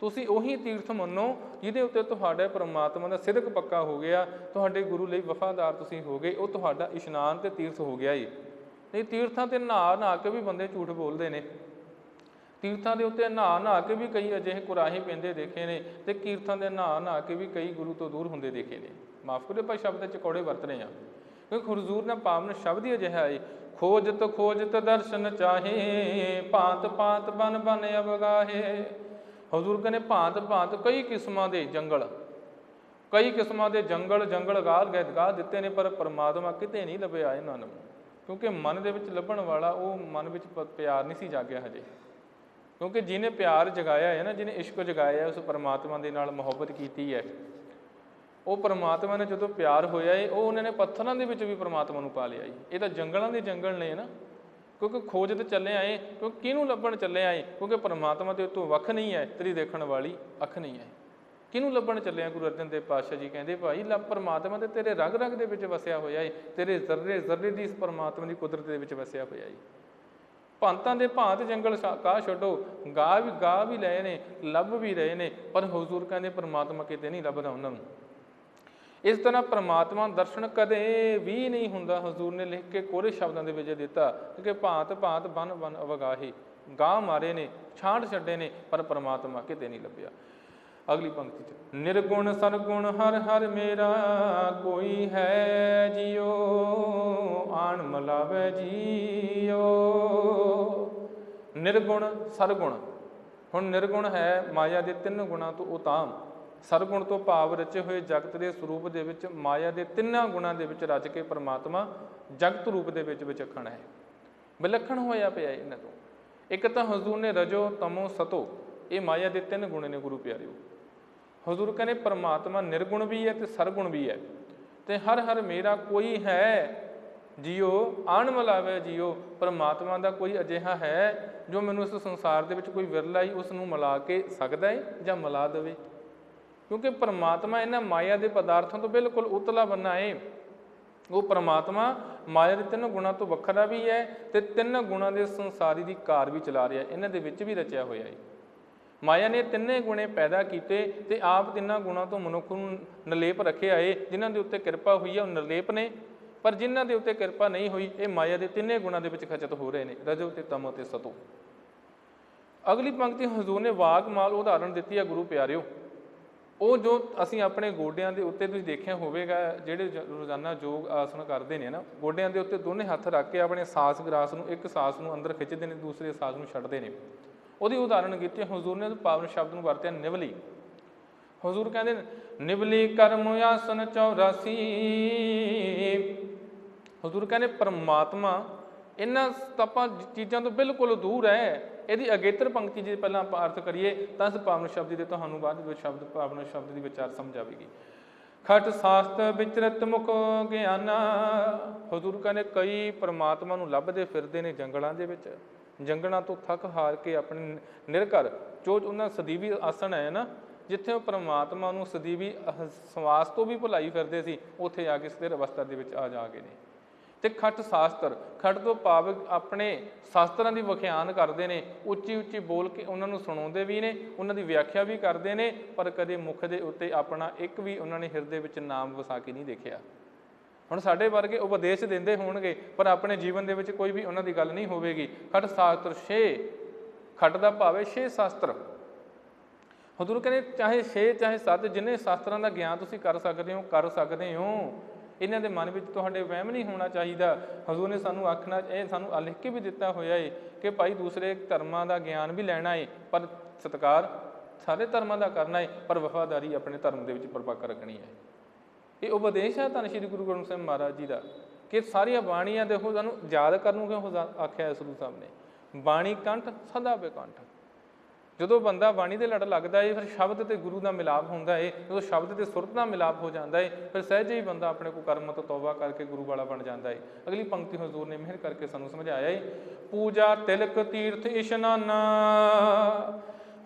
ਤੁਸੀਂ ਉਹੀ ਤੀਰਥ ਮੰਨੋ ਜਿਹਦੇ ਉੱਤੇ ਤੁਹਾਡੇ ਪਰਮਾਤਮਾ ਦਾ ਸਿਦਕ ਪੱਕਾ ਹੋ ਗਿਆ, ਤੁਹਾਡੇ ਗੁਰੂ ਲਈ ਵਫਾਦਾਰ ਤੁਸੀਂ ਹੋ ਗਏ, ਉਹ ਤੁਹਾਡਾ ਇਸ਼ਨਾਨ ਤੇ ਤੀਰਥ ਹੋ ਗਿਆ ਹੀ ਨਹੀਂ, ਤੀਰਥਾਂ ਤੇ ਨਹਾ ਨਹਾ ਕੇ ਵੀ ਬੰਦੇ ਝੂਠ ਬੋਲਦੇ ਨੇ। ਤੀਰਥਾਂ ਦੇ ਉੱਤੇ ਨਹਾ ਨਹਾ ਕੇ ਵੀ ਕਈ ਅਜਿਹੇ ਕੁਰਾਹੇ ਪੈਂਦੇ ਦੇਖੇ ਨੇ ਤੇ ਕੀਰਥਾਂ ਦੇ ਨਹਾ ਨਹਾ ਕੇ ਵੀ ਕਈ ਗੁਰੂ ਤੋਂ ਦੂਰ ਹੁੰਦੇ ਦੇਖੇ ਨੇ। ਮਾਫ ਕਰਿਓ ਪਰ ਸ਼ਬਦ ਚ ਕੌੜੇ ਵਰਤ ਰਹੇ ਆ ਕਿਉਂਕਿ ਹਜ਼ੂਰ ਨੇ ਪਾਵਨ ਸ਼ਬਦ ਹੀ ਅਜਿਹਾ ਹੈ ਖੋਜਤ ਖੋਜਤ ਦਰਸ਼ਨ ਚਾਹੇ, ਭਾਂਤ ਭਾਂਤ ਬਨ ਬਨ ਅਵਗਾਹੇ। ਹਜ਼ੂਰ ਕਹਿੰਦੇ ਭਾਂਤ ਭਾਂਤ ਕਈ ਕਿਸਮਾਂ ਦੇ ਜੰਗਲ, ਕਈ ਕਿਸਮਾਂ ਦੇ ਜੰਗਲ ਜੰਗਲ ਗਾਲ ਗਏ ਗਾ ਦਿੱਤੇ ਨੇ, ਪਰ ਪਰਮਾਤਮਾ ਕਿਤੇ ਨਹੀਂ ਲੱਭਿਆ ਇਹਨਾਂ ਨੂੰ। ਕਿਉਂਕਿ ਮਨ ਦੇ ਵਿੱਚ ਲੱਭਣ ਵਾਲਾ ਉਹ ਮਨ ਵਿੱਚ ਪਿਆਰ ਨਹੀਂ ਸੀ ਜਾਗਿਆ ਹਜੇ। ਕਿਉਂਕਿ ਜਿਹਨੇ ਪਿਆਰ ਜਗਾਇਆ ਹੈ ਨਾ, ਜਿਹਨੇ ਇਸ਼ਕ ਜਗਾਇਆ ਉਸ ਪਰਮਾਤਮਾ ਦੇ ਨਾਲ ਮੁਹੱਬਤ ਕੀਤੀ ਹੈ। ਉਹ ਪਰਮਾਤਮਾ ਨੇ ਜਦੋਂ ਪਿਆਰ ਹੋਇਆ ਏ, ਉਹ ਉਹਨਾਂ ਨੇ ਪੱਥਰਾਂ ਦੇ ਵਿੱਚ ਵੀ ਪਰਮਾਤਮਾ ਨੂੰ ਪਾ ਲਿਆ ਜੀ ਇਹ ਤਾਂ ਜੰਗਲਾਂ ਦੇ ਜੰਗਲ ਨੇ ਨਾ। ਕਿਉਂਕਿ ਖੋਜ ਤੇ ਚੱਲੇ ਆਏ, ਕਿਉਂਕਿ ਕਿਹਨੂੰ ਲੱਭਣ ਚੱਲੇ ਆਏ? ਕਿਉਂਕਿ ਪਰਮਾਤਮਾ ਤੇ ਤੋਂ ਵੱਖ ਨਹੀਂ ਹੈ ਤੇਰੀ ਦੇਖਣ ਵਾਲੀ ਅੱਖ ਨਹੀਂ ਹੈ ਕਿਹਨੂੰ ਲੱਭਣ ਚੱਲੇ ਆ? ਗੁਰੂ ਅਰਜਨ ਦੇਵ ਪਾਤਸ਼ਾਹ ਜੀ ਕਹਿੰਦੇ, ਭਾਈ, ਲੱਭ ਪਰਮਾਤਮਾ ਤੇ ਤੇਰੇ ਰਗ ਰਗ ਦੇ ਵਿੱਚ ਵਸਿਆ ਹੋਇਆ ਏ। ਤੇਰੇ ਜ਼ਰਰੇ ਜ਼ਰਰੇ ਦੀ ਇਸ ਪਰਮਾਤਮਾ ਦੀ ਕੁਦਰਤ ਦੇ ਵਿੱਚ ਵਸਿਆ ਹੋਇਆ ਹੈ ਭਾਂਤਾਂ ਦੇ ਭਾਂਤ ਜੰਗਲ ਸਾ- ਕਾ ਛੱਡੋ। ਗਾ ਵੀ ਗਾ ਵੀ ਲਏ ਨੇ, ਲੱਭ ਵੀ ਰਹੇ ਨੇ। ਪਰ ਹਜ਼ੂਰ ਕਹਿੰਦੇ, ਪਰਮਾਤਮਾ ਕਿਤੇ ਨਹੀਂ ਲੱਭਦਾ ਉਹਨਾਂ ਨੂੰ। ਇਸ ਤਰ੍ਹਾਂ ਪ੍ਰਮਾਤਮਾ ਦਰਸ਼ਨ ਕਦੇ ਵੀ ਨਹੀਂ ਹੁੰਦਾ। ਹਜ਼ੂਰ ਨੇ ਲਿਖ ਕੇ ਕੋਰੇ ਸ਼ਬਦਾਂ ਦੇ ਵਿੱਚ ਦਿੱਤਾ ਕਿ ਭਾਂਤ ਭਾਂਤ ਬਨ ਬਨ ਅਵਗਾਹੀ। ਗਾਹ ਮਾਰੇ ਨੇ, ਛਾਂਟ ਛੱਡੇ ਨੇ, ਪਰ ਪ੍ਰਮਾਤਮਾ ਕਿਤੇ ਨਹੀਂ ਲੱਭਿਆ। ਅਗਲੀ ਪੰਕਤੀ ਚ, ਨਿਰਗੁਣ ਸਰਗੁਣ ਹਰ ਹਰ ਮੇਰਾ ਕੋਈ ਹੈ ਜਿਉ ਆਣ ਮਲਾਵੇ ਜੀਓ। ਨਿਰਗੁਣ ਸਰਗੁਣ, ਹੁਣ ਨਿਰਗੁਣ ਹੈ ਮਾਇਆ ਦੇ ਤਿੰਨ ਗੁਣਾਂ ਤੋਂ ਉਤਾਮ ਸਰਗੁਣ ਤੋਂ ਭਾਵ ਰਚੇ ਹੋਏ ਜਗਤ ਦੇ ਸਰੂਪ ਦੇ ਵਿੱਚ, ਮਾਇਆ ਦੇ ਤਿੰਨਾਂ ਗੁਣਾਂ ਦੇ ਵਿੱਚ ਰਚ ਕੇ ਪ੍ਰਮਾਤਮਾ ਜਗਤ ਰੂਪ ਦੇ ਵਿੱਚ ਵਿਚਖਣ ਹੈ। ਵਿਲੱਖਣ ਹੋਇਆ ਪਿਆ ਇਹਨਾਂ ਤੋਂ। ਇੱਕ ਤਾਂ ਹਜ਼ੂਰ ਨੇ ਰਜੋ, ਤਮੋ, ਸਤੋ, ਇਹ ਮਾਇਆ ਦੇ ਤਿੰਨ ਗੁਣ ਨੇ ਗੁਰੂ ਪਿਆਰਿਓ। ਹਜ਼ੂਰ ਕਹਿੰਦੇ ਪ੍ਰਮਾਤਮਾ ਨਿਰਗੁਣ ਵੀ ਹੈ ਤੇ ਸਰਗੁਣ ਵੀ ਹੈ। ਤੇ ਹਰ ਹਰ ਮੇਰਾ ਕੋਈ ਹੈ ਜਿਉ ਆਣ ਮਲਾਵੇ ਜਿਉ ਪ੍ਰਮਾਤਮਾ ਦਾ ਕੋਈ ਅਜਿਹਾ ਹੈ ਜੋ ਮੈਨੂੰ ਇਸ ਸੰਸਾਰ ਦੇ ਵਿੱਚ ਕੋਈ ਵਿਰਲਾ ਹੀ ਉਸ ਨੂੰ ਮਿਲਾ ਕੇ ਸਕਦਾ ਹੈ ਜਾਂ ਮਿਲਾ ਦੇਵੇ। ਕਿਉਂਕਿ ਪਰਮਾਤਮਾ ਇਹਨਾਂ ਮਾਇਆ ਦੇ ਪਦਾਰਥਾਂ ਤੋਂ ਬਿਲਕੁਲ ਉਤਲਾ ਬੰਨਾ ਹੈ ਉਹ ਪਰਮਾਤਮਾ ਮਾਇਆ ਦੇ ਤਿੰਨ ਗੁਣਾਂ ਤੋਂ ਵੱਖਰਾ ਵੀ ਹੈ ਤੇ ਤਿੰਨ ਗੁਣਾਂ ਦੇ ਸੰਸਾਰੀ ਦੀ ਕਾਰ ਵੀ ਚਲਾ ਰਿਹਾ, ਇਹਨਾਂ ਦੇ ਵਿੱਚ ਵੀ ਰਚਿਆ ਹੋਇਆ ਹੈ ਮਾਇਆ ਨੇ ਤਿੰਨੇ ਗੁਣੇ ਪੈਦਾ ਕੀਤੇ ਤੇ ਆਪ ਤਿੰਨਾਂ ਗੁਣਾਂ ਤੋਂ ਮਨੁੱਖ ਨੂੰ ਨਿਰਲੇਪ ਰੱਖਿਆ ਏ, ਜਿਨ੍ਹਾਂ ਦੇ ਉੱਤੇ ਕਿਰਪਾ ਹੋਈ ਹੈ ਉਹ ਨਿਰਲੇਪ ਨੇ। ਪਰ ਜਿਨ੍ਹਾਂ ਦੇ ਉੱਤੇ ਕਿਰਪਾ ਨਹੀਂ ਹੋਈ, ਇਹ ਮਾਇਆ ਦੇ ਤਿੰਨੇ ਗੁਣਾਂ ਦੇ ਵਿੱਚ ਖਚਤ ਹੋ ਰਹੇ ਨੇ, ਰਜੋ ਤੇ ਤਮੋ ਤੇ ਸਤੋ। ਅਗਲੀ ਪੰਕਤੀ ਹਜ਼ੂਰ ਨੇ ਵਾਕ ਮਾਲ ਉਦਾਹਰਣ ਦਿੱਤੀ ਹੈ ਗੁਰੂ ਪਿਆਰਿਓ। ਉਹ ਜੋ ਅਸੀਂ ਆਪਣੇ ਗੋਡਿਆਂ ਦੇ ਉੱਤੇ ਤੁਸੀਂ ਦੇਖਿਆ ਹੋਵੇਗਾ ਜਿਹੜੇ ਜ- ਰੋਜ਼ਾਨਾ ਯੋਗ ਆਸਣ ਕਰਦੇ ਨੇ ਨਾ ਗੋਡਿਆਂ ਦੇ ਉੱਤੇ ਦੋਨੇ ਹੱਥ ਰੱਖ ਕੇ ਆਪਣੇ ਸਾਸ ਗਰਾਸ ਨੂੰ ਇੱਕ ਸਾਸ ਨੂੰ ਅੰਦਰ ਖਿੱਚਦੇ ਨੇ ਦੂਸਰੇ ਸਾਸ ਨੂੰ ਛੱਡਦੇ ਨੇ। ਉਹਦੀ ਉਦਾਹਰਣ ਕੀਤੀ ਹਜ਼ੂਰ ਨੇ ਪਾਵਨ ਸ਼ਬਦ ਨੂੰ ਵਰਤਿਆ ਨਿਵਲੀ। ਹਜ਼ੂਰ ਕਹਿੰਦੇ ਨੇ, ਨਿਵਲੀ ਕਰਮ ਆਸਨ 84 ਹਜ਼ੂਰ ਕਹਿੰਦੇ ਪਰਮਾਤਮਾ ਇਹਨਾਂ ਤਪਾਂ ਚੀਜ਼ਾਂ ਤੋਂ ਬਿਲਕੁਲ ਦੂਰ ਹੈ। ਇਹਦੀ ਅਗੇਤਰ ਪੰਕਤੀ ਜੇ ਪਹਿਲਾਂ ਆਪਾਂ ਅਰਥ ਕਰੀਏ, ਤਾਂ ਇਸ ਪਾਵਨ ਸ਼ਬਦ ਦੇ ਤੁਹਾਨੂੰ ਬਾਅਦ ਵਿੱਚ ਸ਼ਬਦ ਪਾਵਨ ਸ਼ਬਦ ਦੀ ਵਿਚਾਰ ਸਮਝ ਆਵੇਗੀ। ਖਟ ਸਾਸਤ ਵਿਚਰਤ ਮੁਖ ਗਿਆਨਾ, ਹਜ਼ੂਰ ਕਹਿੰਦੇ ਕਈ ਪ੍ਰਮਾਤਮਾ ਨੂੰ ਲੱਭਦੇ ਫਿਰਦੇ ਨੇ ਜੰਗਲਾਂ ਦੇ ਵਿੱਚ। ਜੰਗਲਾਂ ਤੋਂ ਥੱਕ ਹਾਰ ਕੇ ਆਪਣੇ ਨਿਰਕਰ ਜੋ ਉਹਨਾਂ ਸਦੀਵੀ ਆਸਣ ਹੈ ਨਾ, ਜਿੱਥੇ ਉਹ ਪ੍ਰਮਾਤਮਾ ਨੂੰ ਸਦੀਵੀ ਅਹ ਸਵਾਸ ਤੋਂ ਵੀ ਭੁਲਾਈ ਫਿਰਦੇ ਸੀ, ਉੱਥੇ ਆ ਕੇ ਸਥਿਰ ਅਵਸਥਾ ਦੇ ਵਿੱਚ ਆ ਜਾ ਗਏ ਨੇ। ਤੇ ਖੱਟ ਸ਼ਾਸਤਰ। ਖੱਟ ਤੋਂ ਭਾਵ ਆਪਣੇ ਸ਼ਾਸਤਰਾਂ ਦੀ ਵਿਖਿਆਨ ਕਰਦੇ ਨੇ, ਉੱਚੀ ਉੱਚੀ ਬੋਲ ਕੇ ਉਹਨਾਂ ਨੂੰ ਸੁਣਾਉਂਦੇ ਵੀ ਨੇ, ਉਹਨਾਂ ਦੀ ਵਿਆਖਿਆ ਵੀ ਕਰਦੇ ਨੇ, ਪਰ ਕਦੇ ਮੁਖ ਦੇ ਉੱਤੇ ਆਪਣਾ ਇੱਕ ਵੀ ਉਹਨਾਂ ਨੇ ਹਿਰਦੇ ਵਿੱਚ ਨਾਮ ਵਸਾ ਕੇ ਨਹੀਂ ਦੇਖਿਆ। ਹੁਣ ਸਾਡੇ ਵਰਗੇ ਉਪਦੇਸ਼ ਦਿੰਦੇ ਹੋਣਗੇ, ਪਰ ਆਪਣੇ ਜੀਵਨ ਦੇ ਵਿੱਚ ਕੋਈ ਵੀ ਉਹਨਾਂ ਦੀ ਗੱਲ ਨਹੀਂ ਹੋਵੇਗੀ। ਖੱਟ ਸ਼ਾਸਤਰ ਛੇ, ਖੱਟ ਦਾ ਭਾਵ ਹੈ ਛੇ ਸ਼ਾਸਤਰ। ਹਜ਼ੂਰ ਕਹਿੰਦੇ ਚਾਹੇ 6 ਚਾਹੇ 7 ਜਿੰਨੇ ਸ਼ਾਸਤਰਾਂ ਦਾ ਗਿਆਨ ਤੁਸੀਂ ਕਰ ਸਕਦੇ ਹੋ, ਕਰ ਸਕਦੇ ਹੋ। ਇਹਨਾਂ ਦੇ ਮਨ ਵਿੱਚ ਤੁਹਾਡੇ ਵਹਿਮ ਨਹੀਂ ਹੋਣਾ ਚਾਹੀਦਾ। ਹਜ਼ੂਰ ਨੇ ਸਾਨੂੰ ਆਖਣਾ, ਇਹ ਸਾਨੂੰ ਲਿਖ ਕੇ ਵੀ ਦਿੱਤਾ ਹੋਇਆ ਏ ਕਿ ਭਾਈ ਦੂਸਰੇ ਧਰਮਾਂ ਦਾ ਗਿਆਨ ਵੀ ਲੈਣਾ ਏ, ਪਰ ਸਤਕਾਰ ਸਾਰੇ ਧਰਮਾਂ ਦਾ ਕਰਨਾ ਏ, ਪਰ ਵਫਾਦਾਰੀ ਆਪਣੇ ਧਰਮ ਦੇ ਵਿੱਚ ਪਰਪੱਕ ਰੱਖਣੀ ਹੈ ਇਹ ਉਪਦੇਸ਼ ਹੈ ਧੰਨ ਸ਼੍ਰੀ ਗੁਰੂ ਗ੍ਰੰਥ ਸਾਹਿਬ ਮਹਾਰਾਜ ਜੀ ਦਾ ਕਿ ਸਾਰੀਆਂ ਬਾਣੀਆਂ ਦੇਖੋ ਸਾਨੂੰ ਯਾਦ ਕਰਨ ਨੂੰ ਕਿਉਂ ਆਖਿਆ ਇਸ ਗੁਰੂ ਸਾਹਿਬ ਨੇ। ਬਾਣੀ ਕੰਠ, ਸਦਾ ਬੇਕੰਠ। ਜਦੋਂ ਬੰਦਾ ਬਾਣੀ ਦੇ ਲੜ ਲੱਗਦਾ ਏ, ਫਿਰ ਸ਼ਬਦ ਤੇ ਗੁਰੂ ਦਾ ਮਿਲਾਪ ਹੁੰਦਾ ਏ। ਜਦੋਂ ਸ਼ਬਦ ਤੇ ਸੁਰਤ ਦਾ ਮਿਲਾਪ ਹੋ ਜਾਂਦਾ ਏ, ਫਿਰ ਸਹਿਜੇ ਹੀ ਬੰਦਾ ਆਪਣੇ ਕੋ ਕਰਮ ਤੋਂ ਤੌਬਾ ਕਰਕੇ ਗੁਰੂ ਵਾਲਾ ਬਣ ਜਾਂਦਾ ਏ। ਅਗਲੀ ਪੰਕਤੀ ਹਜ਼ੂਰ ਨੇ ਮਿਹਰ ਕਰਕੇ ਸਾਨੂੰ ਸਮਝਾਇਆ ਏ। ਪੂਜਾ ਤਿਲਕ ਤੀਰਥ ਇਸ਼ਨਾਨਾ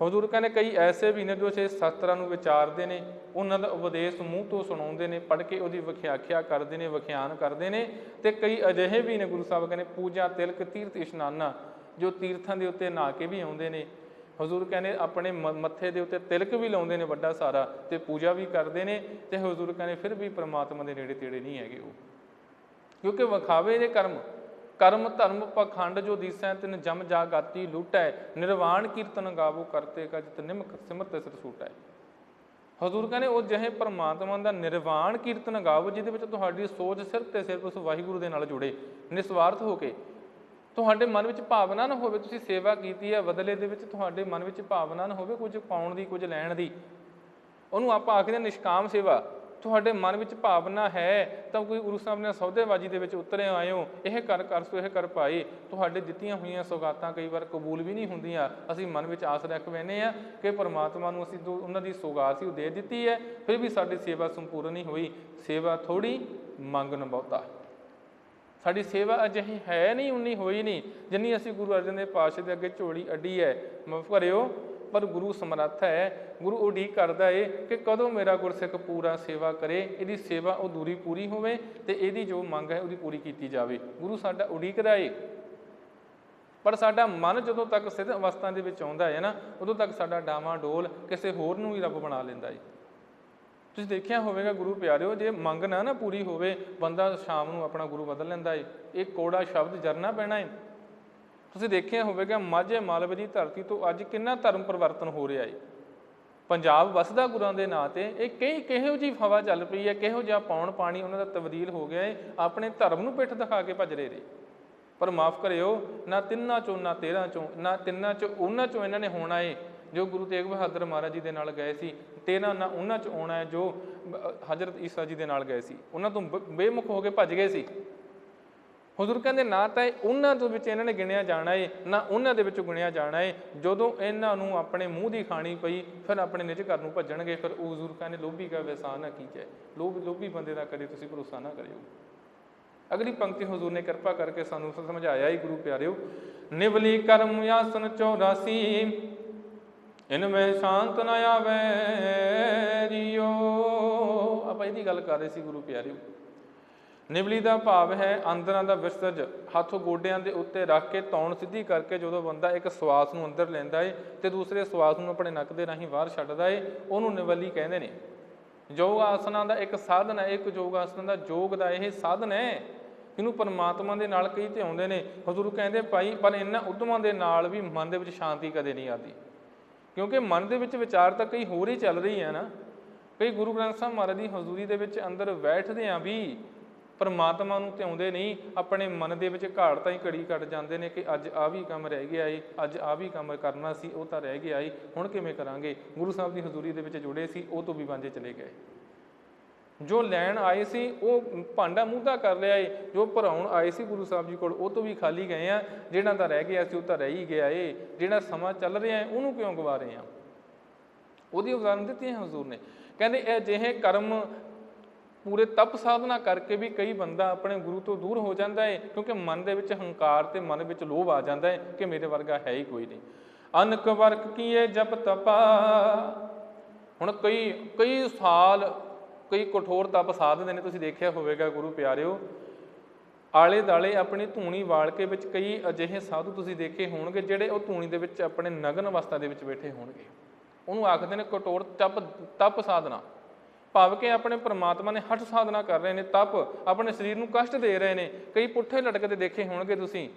ਹਜ਼ੂਰ ਕਹਿੰਦੇ ਕਈ ਐਸੇ ਵੀ ਨੇ ਜੋ ਸੇ ਸ਼ਾਸਤਰਾਂ ਨੂੰ ਵਿਚਾਰਦੇ ਨੇ, ਉਹਨਾਂ ਦਾ ਉਪਦੇਸ਼ ਮੂੰਹ ਤੋਂ ਸੁਣਾਉਂਦੇ ਨੇ, ਪੜ੍ਹ ਕੇ ਉਹਦੀ ਵਿਖਿਆਖਿਆ ਕਰਦੇ ਨੇ, ਵਿਖਿਆਨ ਕਰਦੇ ਨੇ। ਤੇ ਕਈ ਅਜਿਹੇ ਵੀ ਨੇ ਗੁਰੂ ਸਾਹਿਬ ਕਹਿੰਦੇ ਪੂਜਾ ਤਿਲਕ ਤੀਰਥ ਇਸ਼ਨਾਨਾ ਜੋ ਤੀਰਥਾਂ ਦੇ ਉੱਤੇ ਨਹਾ ਕੇ ਵੀ ਆਉਂਦੇ ਨੇ। ਹਜ਼ੂਰ ਕਹਿੰਦੇ ਆਪਣੇ ਮ- ਮੱਥੇ ਦੇ ਉੱਤੇ ਤਿਲਕ ਵੀ ਲਾਉਂਦੇ ਨੇ ਵੱਡਾ ਸਾਰਾ ਤੇ ਪੂਜਾ ਵੀ ਕਰਦੇ ਨੇ ਤੇ ਹਜ਼ੂਰ ਕਹਿੰਦੇ ਫਿਰ ਵੀ ਪ੍ਰਮਾਤਮਾ ਦੇ ਨੇੜੇ ਤੇੜੇ ਨਹੀਂ ਹੈਗੇ ਉਹ। ਕਿਉਂਕਿ ਵਿਖਾਵੇ ਦੇ ਕਰਮ ਕਰਮ, ਧਰਮ, ਪਖੰਡ ਜੋ ਦੀਸੈ ਤਿਨ ਜਮ ਜਾ ਗਾਤੀ ਲੂਟੈ, ਨਿਰਵਾਣ ਕੀਰਤਨ ਗਾਵੋ ਕਰਤੇ ਕਾ ਜਿਤ ਨਿਮਕ ਸਿਮਰਤ ਸਿਰ ਸੂਟੈ। ਹਜ਼ੂਰ ਕਹਿੰਦੇ ਉਹ ਜਿਹੇ ਪਰਮਾਤਮਾ ਦਾ ਨਿਰਵਾਣ ਕੀਰਤਨ ਗਾਵੋ ਜਿਹਦੇ ਵਿੱਚ ਤੁਹਾਡੀ ਸੋਚ ਸਿਰਫ ਤੇ ਸਿਰਫ ਉਸ ਵਾਹਿਗੁਰੂ ਦੇ ਨਾਲ ਜੁੜੇ, ਨਿਸਵਾਰਥ ਹੋ ਕੇ। ਤੁਹਾਡੇ ਮਨ ਵਿੱਚ ਭਾਵਨਾ ਨਾ ਹੋਵੇ, ਤੁਸੀਂ ਸੇਵਾ ਕੀਤੀ ਹੈ ਬਦਲੇ ਦੇ ਵਿੱਚ ਤੁਹਾਡੇ ਮਨ ਵਿੱਚ ਭਾਵਨਾ ਨਾ ਹੋਵੇ ਕੁਝ ਪਾਉਣ ਦੀ, ਕੁਝ ਲੈਣ ਦੀ। ਉਹਨੂੰ ਆਪਾਂ ਆਖਦੇ ਹਾਂ ਨਿਸ਼ਕਾਮ ਸੇਵਾ। ਤੁਹਾਡੇ ਮਨ ਵਿੱਚ ਭਾਵਨਾ ਹੈ, ਤਾਂ ਕੋਈ ਗੁਰੂ ਸਾਹਿਬ ਨੇ ਸੌਦੇਬਾਜੀ ਦੇ ਵਿੱਚ ਉਤਰੇ ਆਏ ਹੋ, ਇਹ ਕਰ ਕਰ, ਸੋ ਇਹ ਕਰ ਪਾਈ ਤੁਹਾਡੇ ਦਿੱਤੀਆਂ ਹੋਈਆਂ ਸੌਗਾਤਾਂ ਕਈ ਵਾਰ ਕਬੂਲ ਵੀ ਨਹੀਂ ਹੁੰਦੀਆਂ। ਅਸੀਂ ਮਨ ਵਿੱਚ ਆਸ ਰੱਖ ਬੈਨੇ ਆ ਕਿ ਪਰਮਾਤਮਾ ਨੂੰ ਅਸੀਂ ਜੋ ਉਹਨਾਂ ਦੀ ਸੌਗਾਤ ਸੀ ਉਹ ਦੇ ਦਿੱਤੀ ਹੈ, ਫਿਰ ਵੀ ਸਾਡੀ ਸੇਵਾ ਸੰਪੂਰਨ ਨਹੀਂ ਹੋਈ। ਸੇਵਾ ਥੋੜੀ ਮੰਗਣ ਬਹੁਤਾ ਸਾਡੀ ਸੇਵਾ ਅਜਿਹੀ ਹੈ ਨਹੀਂ, ਉਨੀ ਹੋਈ ਨਹੀਂ, ਜਿੰਨੀ ਅਸੀਂ ਗੁਰੂ ਅਰਜਨ ਦੇਵ ਪਾਤਸ਼ਾਹ ਦੇ ਅੱਗੇ ਝੋਲੀ ਅੱਡੀ ਹੈ। ਮਾਫ ਕਰਿਓ, ਪਰ ਗੁਰੂ ਸਮਰੱਥ ਹੈ। ਗੁਰੂ ਉਡੀਕ ਕਰਦਾ ਏ ਕਿ ਕਦੋਂ ਮੇਰਾ ਗੁਰਸਿੱਖ ਪੂਰਾ ਸੇਵਾ ਕਰੇ, ਇਹਦੀ ਸੇਵਾ ਉਹ ਦੂਰੀ ਪੂਰੀ ਹੋਵੇ ਤੇ ਇਹਦੀ ਜੋ ਮੰਗ ਹੈ ਉਹਦੀ ਪੂਰੀ ਕੀਤੀ ਜਾਵੇ। ਗੁਰੂ ਸਾਡਾ ਉਡੀਕਦਾ ਏ। ਪਰ ਸਾਡਾ ਮਨ ਜਦੋਂ ਤੱਕ ਸਿੱਧ ਅਵਸਥਾ ਦੇ ਵਿੱਚ ਆਉਂਦਾ ਹੈ ਨਾ, ਉਦੋਂ ਤੱਕ ਸਾਡਾ ਡਾਵਾਂ ਡੋਲ ਕਿਸੇ ਹੋਰ ਨੂੰ ਹੀ ਰੱਬ ਬਣਾ ਲੈਂਦਾ ਏ। ਤੁਸੀਂ ਦੇਖਿਆ ਹੋਵੇਗਾ ਗੁਰੂ ਪਿਆਰਿਓ, ਜੇ ਮੰਗ ਨਾ ਨਾ ਪੂਰੀ ਹੋਵੇ, ਬੰਦਾ ਸ਼ਾਮ ਨੂੰ ਆਪਣਾ ਗੁਰੂ ਬਦਲ ਲੈਂਦਾ ਏ। ਇਹ ਕੋੜਾ ਸ਼ਬਦ ਜਰਨਾ ਪੈਣਾ ਏ। ਤੁਸੀਂ ਦੇਖਿਆ ਹੋਵੇਗਾ, ਮਾਝੇ ਮਾਲਵੇ ਦੀ ਧਰਤੀ ਤੋਂ ਅੱਜ ਕਿੰਨਾ ਧਰਮ ਪਰਿਵਰਤਨ ਹੋ ਰਿਹਾ ਏ। ਪੰਜਾਬ ਵਸਦਾ ਗੁਰਾਂ ਦੇ ਨਾਂ ਤੇ, ਇਹ ਕਈ ਕਿਹੋ ਜੀ ਹਵਾ ਚੱਲ ਪਈ ਹੈ ਕਿਹੋ ਜਿਹਾ ਪੌਣ ਪਾਣੀ ਉਹਨਾਂ ਦਾ ਤਬਦੀਲ ਹੋ ਗਿਆ ਏ, ਆਪਣੇ ਧਰਮ ਨੂੰ ਪਿੱਠ ਦਿਖਾ ਕੇ ਭੱਜ ਰਹੇ ਨੇ। ਪਰ ਮਾਫ ਕਰਿਓ, ਨਾ ਤਿੰਨਾਂ ਚੋਂ, ਨਾ ਤੇਰਾਂ ਚੋਂ, ਨਾ ਤਿੰਨਾਂ ਚੋਂ, ਉਹਨਾਂ ਚੋਂ ਇਹਨਾਂ ਨੇ ਹੋਣਾ ਏ। ਜੋ ਗੁਰੂ ਤੇਗ ਬਹਾਦਰ ਮਹਾਰਾਜ ਜੀ ਦੇ ਨਾਲ ਗਏ ਸੀ ਤੇਰਾਂ ਨਾ ਉਹਨਾਂ ਚ ਆਉਣਾ ਹੈ ਜੋ ਹਜ਼ਰਤ ਈਸਾ ਜੀ ਦੇ ਨਾਲ ਗਏ ਸੀ। ਉਹਨਾਂ ਤੋਂ ਬੇਮੁਖ ਹੋ ਕੇ ਭੱਜ ਗਏ ਸੀ। ਹੁਜ਼ੂਰ ਕਹਿੰਦੇ ਨਾ ਤਾਂ ਉਹਨਾਂ ਦੇ ਵਿੱਚ ਇਹਨਾਂ ਨੇ ਗਿਣਿਆ ਜਾਣਾ ਏ, ਨਾ ਉਹਨਾਂ ਦੇ ਵਿੱਚ ਗਿਣਿਆ ਜਾਣਾ ਏ। ਜਦੋਂ ਇਹਨਾਂ ਨੂੰ ਆਪਣੇ ਮੂੰਹ ਦੀ ਖਾਣੀ ਪਈ, ਫਿਰ ਆਪਣੇ ਨਿਜ ਘਰ ਨੂੰ ਭੱਜਣਗੇ, ਫਿਰ ਉਹ ਹੁਜ਼ੂਰ ਕਹਿੰਦੇ, ਲੋਭੀ ਕਾ ਵੈਸਾ ਨਾ ਕੀਜੈ। ਲੋਭ, ਲੋਭੀ ਬੰਦੇ ਦਾ ਕਦੇ ਤੁਸੀਂ ਭਰੋਸਾ ਨਾ ਕਰਿਓ। ਅਗਲੀ ਪੰਕਤੀ ਹਜ਼ੂਰ ਨੇ ਕਿਰਪਾ ਕਰਕੇ ਸਾਨੂੰ ਸਮਝਾਇਆ ਹੀ ਗੁਰੂ ਪਿਆਰਿਓ। ਨਿਵਲੀ ਕਰਮ ਆਸਨ 84 ਇਨ ਮੈਂ ਸ਼ਾਂਤ ਨ ਆਵੇ ਜੀਓ ਆਪਾਂ ਇਹਦੀ ਗੱਲ ਕਰ ਰਹੇ ਸੀ ਗੁਰੂ ਪਿਆਰਿਓ। ਨਿਵਲੀ ਦਾ ਭਾਵ ਹੈ ਅੰਦਰਾਂ ਦਾ ਵਿਸਰਜ। ਹੱਥ ਗੋਡਿਆਂ ਦੇ ਉੱਤੇ ਰੱਖ ਕੇ ਤੌਣ ਸਿੱਧੀ ਕਰਕੇ ਜਦੋਂ ਬੰਦਾ ਇੱਕ ਸਵਾਸ ਨੂੰ ਅੰਦਰ ਲੈਂਦਾ ਏ ਤੇ ਦੂਸਰੇ ਸਵਾਸ ਨੂੰ ਆਪਣੇ ਨੱਕ ਦੇ ਰਾਹੀਂ ਬਾਹਰ ਛੱਡਦਾ ਏ, ਉਹਨੂੰ ਨਿਵਲੀ ਕਹਿੰਦੇ ਨੇ। ਯੋਗ ਆਸਨਾਂ ਦਾ ਇੱਕ ਸਾਧਨ ਹੈ, ਇੱਕ ਯੋਗ ਆਸਨ ਦਾ ਯੋਗ ਦਾ ਇਹ ਸਾਧਨ ਹੈ। ਇਹਨੂੰ ਪਰਮਾਤਮਾ ਦੇ ਨਾਲ ਕਈ ਤੇ ਆਉਂਦੇ ਨੇ। ਹਜ਼ੂਰ ਕਹਿੰਦੇ ਭਾਈ, ਪਰ ਇਹਨਾਂ ਉਦਮਾਂ ਦੇ ਨਾਲ ਵੀ ਮਨ ਦੇ ਵਿੱਚ ਸ਼ਾਂਤੀ ਕਦੇ ਨਹੀਂ ਆਦੀ ਕਿਉਂਕਿ ਮਨ ਦੇ ਵਿੱਚ ਵਿਚਾਰ ਤਾਂ ਕਈ ਹੋਰ ਹੀ ਚੱਲ ਰਹੀ ਹੈ ਨਾ। ਕਈ ਗੁਰੂ ਗ੍ਰੰਥ ਸਾਹਿਬ ਮਹਾਰਾਜ ਦੀ ਹਜ਼ੂਰੀ ਦੇ ਵਿੱਚ ਅੰਦਰ ਬੈਠਦੇ ਆ ਵੀ ਪਰਮਾਤਮਾ ਨੂੰ ਧਿਆਉਂਦੇ ਨਹੀਂ, ਆਪਣੇ ਮਨ ਦੇ ਵਿੱਚ ਘਾੜਤਾਂ ਹੀ ਘੜੀ ਕੱਢ ਜਾਂਦੇ ਨੇ ਕਿ ਅੱਜ ਆ ਵੀ ਕੰਮ ਰਹਿ ਗਿਆ ਏ, ਅੱਜ ਆ ਵੀ ਕੰਮ ਕਰਨਾ ਸੀ, ਉਹ ਤਾਂ ਰਹਿ ਗਿਆ ਏ, ਹੁਣ ਕਿਵੇਂ ਕਰਾਂਗੇ? ਗੁਰੂ ਸਾਹਿਬ ਦੀ ਹਜ਼ੂਰੀ ਦੇ ਵਿੱਚ ਜੁੜੇ ਸੀ, ਉਹ ਤੋਂ ਵੀ ਵਾਂਝੇ ਚਲੇ ਗਏ। ਜੋ ਲੈਣ ਆਏ ਸੀ, ਉਹ ਭਾਂਡਾ ਮੂਧਾ ਕਰ ਲਿਆ ਏ। ਜੋ ਭਰਾਉਣ ਆਏ ਸੀ ਗੁਰੂ ਸਾਹਿਬ ਜੀ ਕੋਲ, ਉਹ ਤੋਂ ਵੀ ਖਾਲੀ ਗਏ ਆ। ਜਿਹੜਾ ਤਾਂ ਰਹਿ ਗਿਆ ਸੀ, ਉਹ ਤਾਂ ਰਹਿ ਹੀ ਗਿਆ ਏ। ਜਿਹੜਾ ਸਮਾਂ ਚੱਲ ਰਿਹਾ ਹੈ ਉਹਨੂੰ ਕਿਉਂ ਗਵਾ ਰਹੇ ਆ? ਉਹਦੀ ਉਦਾਹਰਨ ਦਿੱਤੀ ਹੈ ਹਜ਼ੂਰ ਨੇ। ਕਹਿੰਦੇ, ਇਹ ਅਜਿਹੇ ਕਰਮ ਪੂਰੇ ਤਪ ਸਾਧਨਾ ਕਰਕੇ ਵੀ ਕਈ ਬੰਦਾ ਆਪਣੇ ਗੁਰੂ ਤੋਂ ਦੂਰ ਹੋ ਜਾਂਦਾ ਹੈ ਕਿਉਂਕਿ ਮਨ ਦੇ ਵਿੱਚ ਹੰਕਾਰ ਤੇ ਮਨ ਵਿੱਚ ਲੋਭ ਆ ਜਾਂਦਾ ਹੈ ਕਿ ਮੇਰੇ ਵਰਗਾ ਹੈ ਹੀ ਕੋਈ ਨਹੀਂ। ਅਨਕ ਵਰਕ ਕੀਏ ਜਪ ਤਪਾ। ਹੁਣ ਕਈ ਕਈ ਸਾਲ ਕਈ ਕਠੋਰ ਤਪ ਸਾਧਦੇ ਨੇ, ਤੁਸੀਂ ਦੇਖਿਆ ਹੋਵੇਗਾ ਗੁਰੂ ਪਿਆਰਿਓ। ਆਲੇ ਦਾਲੇ ਆਪਣੀ ਧੂਣੀ ਵਾਲਕੇ ਵਿੱਚ ਕਈ ਅਜਿਹੇ ਸਾਧੂ ਤੁਸੀਂ ਦੇਖੇ ਹੋਣਗੇ, ਜਿਹੜੇ ਉਹ ਧੂਣੀ ਦੇ ਵਿੱਚ ਆਪਣੇ ਨਗਨ ਅਵਸਥਾ ਦੇ ਵਿੱਚ ਬੈਠੇ ਹੋਣਗੇ। ਉਹਨੂੰ ਆਖਦੇ ਨੇ ਕਠੋਰ ਤਪ ਤਪ ਸਾਧਨਾ। ਭਾਵ ਕਿ ਆਪਣੇ ਪ੍ਰਮਾਤਮਾ ਨੇ ਹੱਠ ਸਾਧਨਾ ਕਰ ਰਹੇ ਨੇ, ਤਪ ਆਪਣੇ ਸਰੀਰ ਨੂੰ ਕਸ਼ਟ ਦੇ ਰਹੇ ਨੇ। ਕਈ ਪੁੱਠੇ ਲਟਕਦੇ ਦੇਖੇ ਹੋਣਗੇ ਤੁਸੀਂ।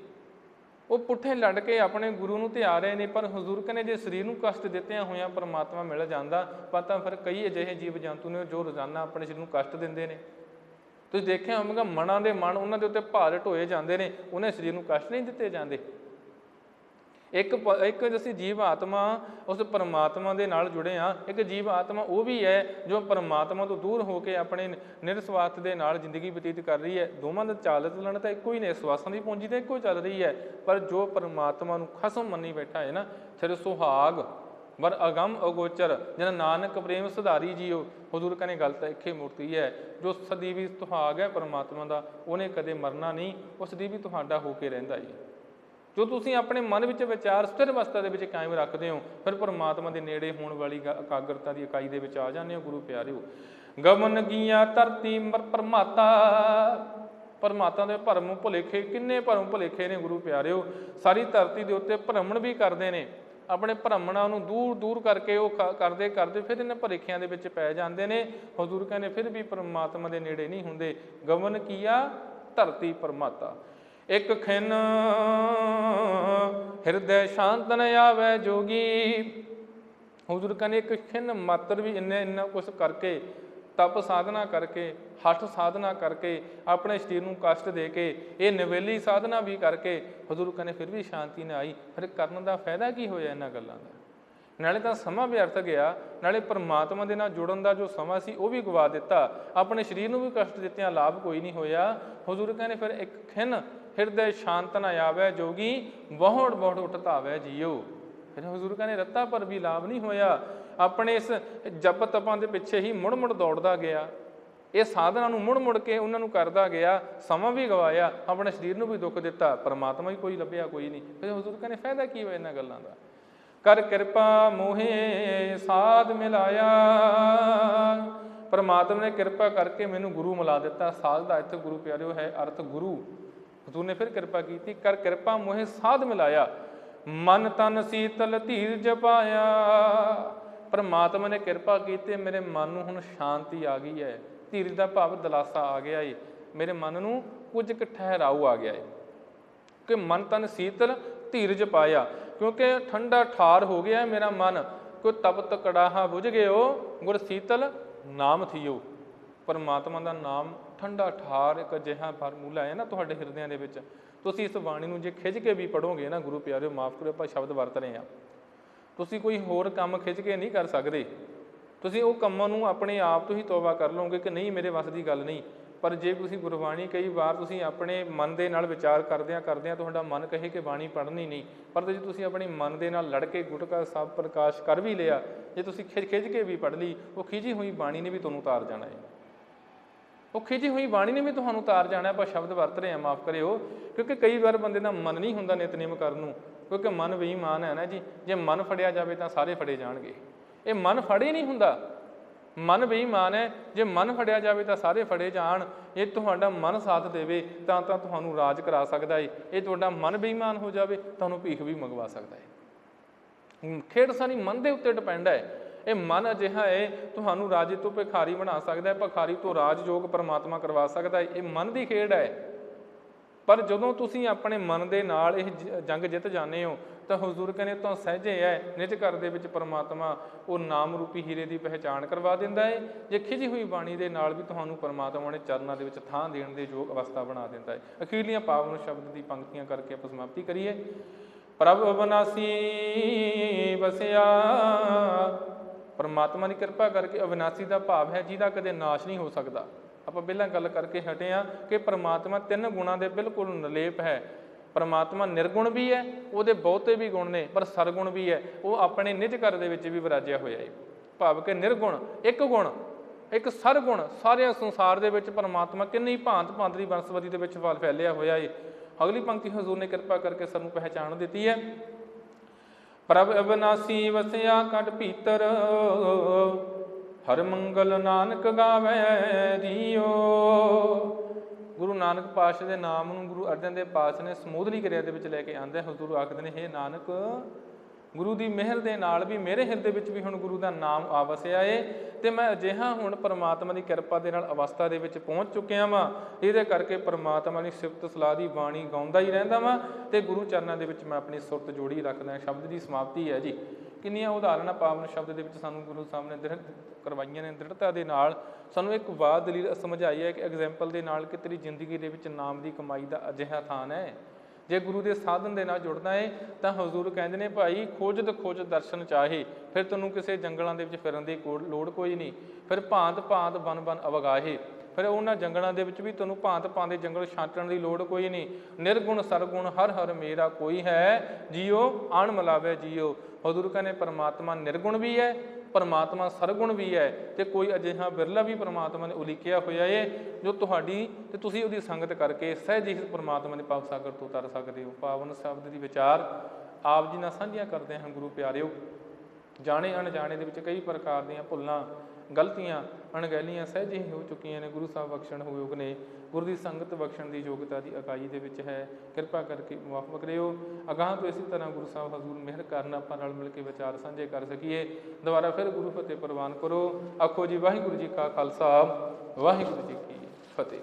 ਉਹ ਪੁੱਠੇ ਲੜ ਕੇ ਆਪਣੇ ਗੁਰੂ ਨੂੰ ਧਿਆ ਰਹੇ ਨੇ, ਪਰ ਹਜ਼ੂਰ ਕਹਿੰਦੇ ਜੇ ਸਰੀਰ ਨੂੰ ਕਸ਼ਟ ਦਿੱਤਿਆਂ ਹੋਇਆਂ ਪਰਮਾਤਮਾ ਮਿਲ ਜਾਂਦਾ, ਪਰ ਤਾਂ ਫਿਰ ਕਈ ਅਜਿਹੇ ਜੀਵ ਜੰਤੂ ਨੇ ਜੋ ਰੋਜ਼ਾਨਾ ਆਪਣੇ ਸਰੀਰ ਨੂੰ ਕਸ਼ਟ ਦਿੰਦੇ ਨੇ। ਤੁਸੀਂ ਦੇਖਿਆ ਹੋਵੇਗਾ, ਮਨਾਂ ਦੇ ਮਨ ਉਹਨਾਂ ਦੇ ਉੱਤੇ ਭਾਰ ਢੋਏ ਜਾਂਦੇ ਨੇ, ਉਹਨਾਂ ਸਰੀਰ ਨੂੰ ਕਸ਼ਟ ਨਹੀਂ ਦਿੱਤੇ ਜਾਂਦੇ। ਇੱਕ ਪ- ਇੱਕ ਅਸੀਂ ਜੀਵ ਆਤਮਾ ਉਸ ਪਰਮਾਤਮਾ ਦੇ ਨਾਲ ਜੁੜੇ ਆ ਇੱਕ ਜੀਵ ਆਤਮਾ ਉਹ ਵੀ ਹੈ ਜੋ ਪਰਮਾਤਮਾ ਤੋਂ ਦੂਰ ਹੋ ਕੇ ਆਪਣੇ ਨਿਰਸਵਾਰਥ ਦੇ ਨਾਲ ਜ਼ਿੰਦਗੀ ਬਤੀਤ ਕਰ ਰਹੀ ਹੈ। ਦੋਵਾਂ ਦਾ ਚਾਲ ਚੱਲਣ ਤਾਂ ਇੱਕੋ ਹੀ ਨੇ, ਸਵਾਸਾਂ ਦੀ ਪੂੰਜੀ ਤਾਂ ਇੱਕੋ ਹੀ ਚੱਲ ਰਹੀ ਹੈ। ਪਰ ਜੋ ਪਰਮਾਤਮਾ ਨੂੰ ਖਸਮ ਮੰਨੀ ਬੈਠਾ ਹੈ ਨਾ, ਫਿਰ ਸੁਹਾਗ, ਵਰ ਅਗੰਮ ਅਗੋਚਰ ਜਿਹਨਾਂ ਨਾਨਕ ਪ੍ਰੇਮ ਸੁਧਾਰੀ ਜੀਓ, ਹਜ਼ੂਰ ਕਹਿੰਦੇ ਗੱਲ ਤਾਂ ਇੱਕੇ ਮੂਰਤੀ ਹੈ। ਜੋ ਸਦੀਵੀ ਸੁਹਾਗ ਹੈ ਪਰਮਾਤਮਾ ਦਾ, ਉਹਨੇ ਕਦੇ ਮਰਨਾ ਨਹੀਂ ਉਹ ਸਦੀਵੀ ਤੁਹਾਡਾ ਹੋ ਕੇ ਰਹਿੰਦਾ ਜੀ ਜੋ ਤੁਸੀਂ ਆਪਣੇ ਮਨ ਵਿੱਚ ਵਿਚਾਰ ਸਥਿਰ ਅਵਸਥਾ ਦੇ ਵਿੱਚ ਕਾਇਮ ਰੱਖਦੇ ਹੋ, ਫਿਰ ਪਰਮਾਤਮਾ ਦੇ ਨੇੜੇ ਹੋਣ ਵਾਲੀ ਗ- ਇਕਾਗਰਤਾ ਦੀ ਇਕਾਈ ਦੇ ਵਿੱਚ ਆ ਜਾਂਦੇ ਹੋ, ਗੁਰੂ ਪਿਆਰਿਓ। ਗਮਨ ਗੀਆਂ ਧਰਤੀ ਮਰ ਪਰਮਾਤਾ। ਪਰਮਾਤਮਾ ਦੇ ਭਰਮ ਭੁਲੇਖੇ ਕਿੰਨੇ ਭਰਮ ਭੁਲੇਖੇ ਨੇ ਗੁਰੂ ਪਿਆਰਿਓ। ਸਾਰੀ ਧਰਤੀ ਦੇ ਉੱਤੇ ਭ੍ਰਮਣ ਵੀ ਕਰਦੇ ਨੇ। ਆਪਣੇ ਭ੍ਰਮਣਾਂ ਨੂੰ ਦੂਰ ਦੂਰ ਕਰਕੇ ਉਹ ਕ- ਕਰਦੇ ਕਰਦੇ ਫਿਰ ਇਹਨਾਂ ਭੁਲੇਖਿਆਂ ਦੇ ਵਿੱਚ ਪੈ ਜਾਂਦੇ ਨੇ। ਹਜ਼ੂਰ ਕਹਿੰਦੇ ਫਿਰ ਵੀ ਪਰਮਾਤਮਾ ਦੇ ਨੇੜੇ ਨਹੀਂ ਹੁੰਦੇ। ਗਮਨ ਕੀਆ ਧਰਤੀ ਪਰਮਾਤਾ। ਇਕ ਖਿਨ। ਹਿਰਦੈ ਸ਼ਾਂਤ ਨ ਆਵੇ ਜੋਗੀ। ਹੁਜ਼ੂਰ ਕਹਿੰਦੇ ਇੱਕ ਖਿਨ ਮਾਤਰ ਵੀ ਇੰਨੇ ਇੰਨਾ ਕੁਛ ਕਰਕੇ, ਤਪ ਸਾਧਨਾ ਕਰਕੇ, ਹੱਠ ਸਾਧਨਾ ਕਰਕੇ, ਆਪਣੇ ਸਰੀਰ ਨੂੰ ਕਸ਼ਟ ਦੇ ਕੇ, ਇਹ ਨਵੇਲੀ ਸਾਧਨਾ ਵੀ ਕਰਕੇ, ਹੁਜ਼ੂਰ ਕਹਿੰਦੇ ਫਿਰ ਵੀ ਸ਼ਾਂਤੀ ਨਾ ਆਈ। ਫਿਰ ਕਰਨ ਦਾ ਫਾਇਦਾ ਕੀ ਹੋਇਆ ਇਹਨਾਂ ਗੱਲਾਂ ਦਾ? ਨਾਲੇ ਤਾਂ ਸਮਾਂ ਵਿਅਰਥ ਗਿਆ। ਨਾਲੇ ਪਰਮਾਤਮਾ ਦੇ ਨਾਲ ਜੁੜਨ ਦਾ ਜੋ ਸਮਾਂ ਸੀ, ਉਹ ਵੀ ਗਵਾ ਦਿੱਤਾ। ਆਪਣੇ ਸਰੀਰ ਨੂੰ ਵੀ ਕਸ਼ਟ ਦਿੱਤਿਆਂ ਲਾਭ ਕੋਈ ਨਹੀਂ ਹੋਇਆ। ਹੁਜ਼ੂਰ ਕਹਿੰਦੇ ਫਿਰ ਇੱਕ ਖਿਨ ਹਿਰਦੇ ਸ਼ਾਂਤ ਨਾ ਆਵੇ ਜੋਗੀ ਬਹੁੜ ਬਹੁੜ ਉਠਤਾਵੇ ਜੀਓ ਫਿਰ ਹੁਜ਼ੂਰ ਕਹਿੰਦੇ, ਰੱਤਾ ਪਰ ਵੀ ਲਾਭ ਨਹੀਂ ਹੋਇਆ। ਆਪਣੇ ਇਸ ਜਪ ਤਪਾਂ ਦੇ ਪਿੱਛੇ ਹੀ ਮੁੜ ਮੁੜ ਦੌੜਦਾ ਗਿਆ। ਇਹ ਸਾਧਨਾ ਨੂੰ ਮੁੜ ਮੁੜ ਕੇ ਉਹਨਾਂ ਨੂੰ ਕਰਦਾ ਗਿਆ, ਸਮਾਂ ਵੀ ਗਵਾਇਆ, ਆਪਣੇ ਸਰੀਰ ਨੂੰ ਵੀ ਦੁੱਖ ਦਿੱਤਾ। ਪਰਮਾਤਮਾ ਹੀ ਕੋਈ ਲੱਭਿਆ, ਕੋਈ ਨਹੀਂ। ਫਿਰ ਹੁਜ਼ੂਰ ਕਹਿੰਦੇ, ਫਾਇਦਾ ਕੀ ਹੋਇਆ ਇਹਨਾਂ ਗੱਲਾਂ ਦਾ? ਕਰ ਕਿਰਪਾ ਮੋਹੇ, ਸਾਧ ਮਿਲਾਇਆ। ਪਰਮਾਤਮਾ ਨੇ ਕਿਰਪਾ ਕਰਕੇ ਮੈਨੂੰ ਗੁਰੂ ਮਿਲਾ ਦਿੱਤਾ। ਸਾਧ ਦਾ ਇੱਥੇ ਗੁਰੂ ਪਿਆਰਿਓ ਹੈ ਅਰਥ ਗੁਰੂ। ਹਜ਼ੂਰ ਨੇ ਫਿਰ ਕਿਰਪਾ ਕੀਤੀ, ਕਰ ਕਿਰਪਾ ਮੋਹੇ ਸਾਧ ਮਿਲਾਇਆ। ਮਨ ਤਨ ਸੀਤਲ ਧੀਰਜ ਪਾਇਆ। ਪਰਮਾਤਮਾ ਨੇ ਕਿਰਪਾ ਕੀਤੀ, ਮੇਰੇ ਮਨ ਨੂੰ ਹੁਣ ਸ਼ਾਂਤੀ ਆ ਗਈ ਹੈ। ਧੀਰਜ ਦਾ ਭਾਵ ਦਲਾਸਾ ਆ ਗਿਆ ਏ। ਮੇਰੇ ਮਨ ਨੂੰ ਕੁਝ ਕੁ ਠਹਿਰਾਉ ਆ ਗਿਆ ਏ। ਕਿ ਮਨ ਤਨ ਸੀਤਲ ਧੀਰਜ ਪਾਇਆ। ਕਿਉਂਕਿ ਠੰਡਾ ਠਾਰ ਹੋ ਗਿਆ ਮੇਰਾ ਮਨ। ਕੋਈ ਤਪਤ ਕੜਾਹਾ ਬੁਝ ਗਿਓ, ਗੁਰ ਸੀਤਲ ਨਾਮ ਥੀਓ। ਪਰਮਾਤਮਾ ਦਾ ਨਾਮ ਠੰਡਾ ਠਾਰ ਇੱਕ ਅਜਿਹਾ ਫਾਰਮੂਲਾ ਹੈ ਨਾ ਤੁਹਾਡੇ ਹਿਰਦਿਆਂ ਦੇ ਵਿੱਚ। ਤੁਸੀਂ ਇਸ ਬਾਣੀ ਨੂੰ ਜੇ ਖਿੱਚ ਕੇ ਵੀ ਪੜੋਗੇ ਨਾ, ਗੁਰੂ ਪਿਆਰਿਓ, ਮਾਫ ਕਰਿਓ, ਆਪਾਂ ਸ਼ਬਦ ਵਰਤ ਰਹੇ ਹਾਂ। ਤੁਸੀਂ ਕੋਈ ਹੋਰ ਕੰਮ ਖਿੱਚ ਕੇ ਨਹੀਂ ਕਰ ਸਕਦੇ। ਤੁਸੀਂ ਉਹ ਕੰਮਾਂ ਨੂੰ ਆਪਣੇ ਆਪ ਤੋਂ ਹੀ ਤੌਬਾ ਕਰ ਲਓਗੇ ਕਿ ਨਹੀਂ, ਮੇਰੇ ਵੱਸ ਦੀ ਗੱਲ ਨਹੀਂ। ਪਰ ਜੇ ਤੁਸੀਂ ਗੁਰਬਾਣੀ ਕਈ ਵਾਰ ਤੁਸੀਂ ਆਪਣੇ ਮਨ ਦੇ ਨਾਲ ਵਿਚਾਰ ਕਰਦਿਆਂ ਕਰਦਿਆਂ ਤੁਹਾਡਾ ਮਨ ਕਹੇ ਕਿ ਬਾਣੀ ਪੜ੍ਹਨੀ ਨਹੀਂ, ਪਰ ਜੇ ਤੁਸੀਂ ਆਪਣੇ ਮਨ ਦੇ ਨਾਲ ਲੜ ਕੇ ਗੁਟਕਾ ਸਭ ਪ੍ਰਕਾਸ਼ ਕਰ ਵੀ ਲਿਆ, ਜੇ ਤੁਸੀਂ ਖਿੱਚ ਖਿੱਚ ਕੇ ਵੀ ਪੜ੍ਹ ਲਈ, ਉਹ ਖਿਜੀ ਹੋਈ ਬਾਣੀ ਨੇ ਵੀ ਤੁਹਾਨੂੰ ਉਤਾਰ ਜਾਣਾ ਹੈ। ਉਹ ਖਿਜੀ ਹੋਈ ਬਾਣੀ ਨੇ ਵੀ ਤੁਹਾਨੂੰ ਤਾਰ ਜਾਣਾ ਆਪਾਂ ਸ਼ਬਦ ਵਰਤ ਰਹੇ ਹਾਂ, ਮਾਫ ਕਰਿਓ। ਕਿਉਂਕਿ ਕਈ ਵਾਰ ਬੰਦੇ ਦਾ ਮਨ ਨਹੀਂ ਹੁੰਦਾ ਨਿਤਨੇਮ ਕਰਨ ਨੂੰ। ਕਿਉਂਕਿ ਮਨ ਬੇਈਮਾਨ ਹੈ ਨਾ ਜੀ, ਜੇ ਮਨ ਫੜਿਆ ਜਾਵੇ ਤਾਂ ਸਾਰੇ ਫੜੇ ਜਾਣਗੇ। ਇਹ ਮਨ ਫੜੇ ਨਹੀਂ ਹੁੰਦਾ। ਮਨ ਬੇਈਮਾਨ ਹੈ, ਜੇ ਮਨ ਫੜਿਆ ਜਾਵੇ ਤਾਂ ਸਾਰੇ ਫੜੇ ਜਾਣ। ਇਹ ਤੁਹਾਡਾ ਮਨ ਸਾਥ ਦੇਵੇ ਤਾਂ ਤਾਂ ਤੁਹਾਨੂੰ ਰਾਜ ਕਰਾ ਸਕਦਾ ਹੈ ਇਹ ਤੁਹਾਡਾ ਮਨ ਬੇਈਮਾਨ ਹੋ ਜਾਵੇ, ਤੁਹਾਨੂੰ ਭੀਖ ਵੀ ਮੰਗਵਾ ਸਕਦਾ ਏ। ਖੇਡ ਸਾਰੀ ਮਨ ਦੇ ਉੱਤੇ ਡਿਪੈਂਡ ਹੈ। ਇਹ ਮਨ ਅਜਿਹਾ ਹੈ, ਤੁਹਾਨੂੰ ਰਾਜੇ ਤੋਂ ਭਿਖਾਰੀ ਬਣਾ ਸਕਦਾ ਹੈ, ਭਿਖਾਰੀ ਤੋਂ ਰਾਜਯੋਗ ਪਰਮਾਤਮਾ ਕਰਵਾ ਸਕਦਾ ਹੈ। ਇਹ ਮਨ ਦੀ ਖੇਡ ਹੈ। ਪਰ ਜਦੋਂ ਤੁਸੀਂ ਆਪਣੇ ਮਨ ਦੇ ਨਾਲ ਇਹ ਜੰਗ ਜਿੱਤ ਜਾਂਦੇ ਹੋ, ਤਾਂ ਹੁਜ਼ੂਰ ਕਹਿੰਦੇ ਤਾਂ ਸਹਜੇ ਹੈ, ਨਿਜ ਘਰ ਦੇ ਵਿੱਚ ਪਰਮਾਤਮਾ ਉਹ ਨਾਮ ਰੂਪੀ ਹੀਰੇ ਦੀ ਪਹਿਚਾਣ ਕਰਵਾ ਦਿੰਦਾ ਹੈ। ਜੇ ਖਿਜੀ ਹੋਈ ਬਾਣੀ ਦੇ ਨਾਲ ਵੀ ਤੁਹਾਨੂੰ ਪਰਮਾਤਮਾ ਨੇ ਚਰਨਾਂ ਦੇ ਵਿੱਚ ਥਾਂ ਦੇਣ ਦੇ ਯੋਗ ਅਵਸਥਾ ਬਣਾ ਦਿੰਦਾ ਹੈ। ਅਖੀਰਲੀਆਂ ਪਾਵਨ ਸ਼ਬਦ ਦੀ ਪੰਕਤੀਆਂ ਕਰਕੇ ਆਪਾਂ ਸਮਾਪਤੀ ਕਰੀਏ। ਪ੍ਰਭ ਬਨਾਸੀ ਬਸਿਆ ਪਰਮਾਤਮਾ ਦੀ ਕਿਰਪਾ ਕਰਕੇ ਅਵਿਨਾਸੀ ਦਾ ਭਾਵ ਹੈ ਜਿਹਦਾ ਕਦੇ ਨਾਸ਼ ਨਹੀਂ ਹੋ ਸਕਦਾ। ਆਪਾਂ ਪਹਿਲਾਂ ਗੱਲ ਕਰਕੇ ਹਟੇ ਆ ਕਿ ਪਰਮਾਤਮਾ ਤਿੰਨ ਗੁਣਾਂ ਦੇ ਬਿਲਕੁਲ ਨਿਰਲੇਪ ਹੈ। ਪਰਮਾਤਮਾ ਨਿਰਗੁਣ ਵੀ ਹੈ, ਉਹਦੇ ਬਹੁਤੇ ਵੀ ਗੁਣ ਨੇ, ਪਰ ਸਰਗੁਣ ਵੀ ਹੈ। ਉਹ ਆਪਣੇ ਨਿਜ ਘਰ ਦੇ ਵਿੱਚ ਵੀ ਵਿਰਾਜਿਆ ਹੋਇਆ ਹੈ। ਭਾਵ ਕਿ ਨਿਰਗੁਣ, ਇੱਕ ਗੁਣ, ਇੱਕ ਸਰਗੁਣ ਸਾਰੇ ਸੰਸਾਰ ਦੇ ਵਿੱਚ ਪਰਮਾਤਮਾ ਕਿੰਨੀ ਭਾਂਤ ਭਾਂਤ ਦੀ ਬਨਸਪਤੀ ਦੇ ਵਿੱਚ ਫਲ ਫੈਲਿਆ ਹੋਇਆ ਹੈ। ਅਗਲੀ ਪੰਕਤੀ ਹਜ਼ੂਰ ਨੇ ਕਿਰਪਾ ਕਰਕੇ ਸਾਨੂੰ ਪਹਿਚਾਣ ਦਿੱਤੀ ਹੈ। ਪ੍ਰਭ ਅਬਨਾਸੀ ਵਸਿਆ ਕਟ ਭੀਤਰ, ਹਰ ਮੰਗਲ ਨਾਨਕ ਗਾਵੇ ਜੀਓ ਗੁਰੂ ਨਾਨਕ ਪਾਤਸ਼ਾਹ ਦੇ ਨਾਮ ਨੂੰ ਗੁਰੂ ਅਰਜਨ ਦੇਵ ਪਾਤਸ਼ਾਹ ਨੇ ਸਮੂਦਲੀ ਕਿਰਿਆ ਦੇ ਵਿੱਚ ਲੈ ਕੇ ਆਂਦੇ ਹਜ਼ੂਰ ਆਖਦੇ ਨੇ, ਹੇ ਨਾਨਕ ਗੁਰੂ ਦੀ ਮਿਹਰ ਦੇ ਨਾਲ ਵੀ ਮੇਰੇ ਹਿਰਦੇ ਵਿੱਚ ਵੀ ਹੁਣ ਗੁਰੂ ਦਾ ਨਾਮ ਆ ਵਸਿਆ ਏ ਤੇ ਮੈਂ ਅਜਿਹਾ ਹੁਣ ਪਰਮਾਤਮਾ ਦੀ ਕਿਰਪਾ ਦੇ ਨਾਲ ਅਵਸਥਾ ਦੇ ਵਿੱਚ ਪਹੁੰਚ ਚੁੱਕਿਆ ਵਾਂ, ਇਹਦੇ ਕਰਕੇ ਪਰਮਾਤਮਾ ਦੀ ਸਿਫਤ ਸਲਾਹ ਦੀ ਬਾਣੀ ਗਾਉਂਦਾ ਹੀ ਰਹਿੰਦਾ ਵਾਂ ਤੇ ਗੁਰੂ ਚਰਨਾਂ ਦੇ ਵਿੱਚ ਮੈਂ ਆਪਣੀ ਸੁਰਤ ਜੋੜੀ ਰੱਖਦਾ, ਸ਼ਬਦ ਦੀ ਸਮਾਪਤੀ ਹੈ ਜੀ। ਕਿੰਨੀਆਂ ਉਦਾਹਰਨਾਂ ਪਾਵਨ ਸ਼ਬਦ ਦੇ ਵਿੱਚ ਸਾਨੂੰ ਗੁਰੂ ਸਾਹਿਬ ਨੇ ਦ੍ਰਿੜ ਕਰਵਾਈਆਂ ਨੇ, ਦ੍ਰਿੜਤਾ ਦੇ ਨਾਲ। ਸਾਨੂੰ ਇੱਕ ਬਾਤ ਦਲੀਲ ਸਮਝਾਈ ਹੈ ਕਿ ਐਗਜ਼ਾਮਪਲ ਦੇ ਨਾਲ ਕਿ ਤੇਰੀ ਜ਼ਿੰਦਗੀ ਦੇ ਵਿੱਚ ਨਾਮ ਦੀ ਕਮਾਈ ਦਾ ਅਜਿਹਾ ਥਾਨ ਹੈ। ਜੇ ਗੁਰੂ ਦੇ ਸਾਧਨ ਦੇ ਨਾਲ ਜੁੜਨਾ ਹੈ ਤਾਂ ਹਜ਼ੂਰ ਕਹਿੰਦੇ ਨੇ, ਭਾਈ ਖੋਜਦ ਖੋਜ ਦਰਸ਼ਨ ਚਾਹੇ, ਫਿਰ ਤੁਹਾਨੂੰ ਕਿਸੇ ਜੰਗਲਾਂ ਦੇ ਵਿੱਚ ਫਿਰਨ ਦੀ ਕੋਲ- ਲੋੜ ਕੋਈ ਨਹੀਂ। ਫਿਰ ਭਾਂਤ ਭਾਂਤ ਬਨ ਬਨ ਅਵਗਾਹੇ। ਫਿਰ ਉਹਨਾਂ ਜੰਗਲਾਂ ਦੇ ਵਿੱਚ ਵੀ ਤੁਹਾਨੂੰ ਭਾਂਤ ਭਾਂਤ ਦੇ ਜੰਗਲ ਛਾਂਟਣ ਦੀ ਲੋੜ ਕੋਈ ਨਹੀਂ। ਨਿਰਗੁਣ ਸਰਗੁਣ ਹਰ ਹਰ ਮੇਰਾ ਕੋਈ ਹੈ। ਜੀਓ ਅਣ ਮਿਲਾਵੇ ਜੀਓ। ਹਜ਼ੂਰ ਕਹਿੰਦੇ, ਪਰਮਾਤਮਾ ਨਿਰਗੁਣ ਵੀ ਹੈ ਪਰਮਾਤਮਾ ਸਰਗੁਣ ਵੀ ਹੈ ਤੇ ਕੋਈ ਅਜਿਹਾ ਵਿਰਲਾ ਵੀ ਪਰਮਾਤਮਾ ਨੇ ਉਲੀਕਿਆ ਹੋਇਆ ਏ, ਜੋ ਤੁਹਾਡੀ ਤੇ ਤੁਸੀਂ ਉਹਦੀ ਸੰਗਤ ਕਰਕੇ ਸਹਿਜ ਹੀ ਪਰਮਾਤਮਾ ਦੇ ਪਾਪ ਸਾਗਰ ਤੋਂ ਤਰ ਸਕਦੇ ਹੋ। ਪਾਵਨ ਸ਼ਬਦ ਦੀ ਵਿਚਾਰ ਆਪ ਜੀ ਨਾਲ ਸਾਂਝੀਆਂ ਕਰਦੇ ਹਾਂ, ਗੁਰੂ ਪਿਆਰਿਓ। ਜਾਣੇ ਅਣਜਾਣੇ ਦੇ ਵਿੱਚ ਕਈ ਪ੍ਰਕਾਰ ਦੀਆਂ ਭੁੱਲਾਂ, ਗਲਤੀਆਂ, ਅਣਗਹਿਲੀਆਂ ਸਹਿਜ ਹੀ ਹੋ ਚੁੱਕੀਆਂ ਨੇ, ਗੁਰੂ ਸਾਹਿਬ ਬਖਸ਼ਣ ਹੋਯੋਗ ਨੇ। ਗੁਰੂ ਦੀ ਸੰਗਤ ਬਖਸ਼ਣ ਦੀ ਯੋਗਤਾ ਦੀ ਇਕਾਈ ਦੇ ਵਿੱਚ ਹੈ। ਕਿਰਪਾ ਕਰਕੇ ਮੁਆਫ ਕਰਿਓ ਅਗਾਹ ਤੋਂ ਇਸੇ ਤਰ੍ਹਾਂ ਗੁਰੂ ਸਾਹਿਬ ਹਜ਼ੂਰ ਮਿਹਰ ਕਰਨ ਆਪਾਂ ਰਲ ਮਿਲ ਕੇ ਵਿਚਾਰ ਸਾਂਝੇ ਕਰ ਸਕੀਏ। ਦੁਬਾਰਾ ਫਿਰ ਗੁਰੂ ਫਤਿਹ ਪ੍ਰਵਾਨ ਕਰੋ। ਆਖੋ ਜੀ, ਵਾਹਿਗੁਰੂ ਜੀ ਕਾ ਖਾਲਸਾ, ਵਾਹਿਗੁਰੂ ਜੀ ਕੀ ਫਤਿਹ।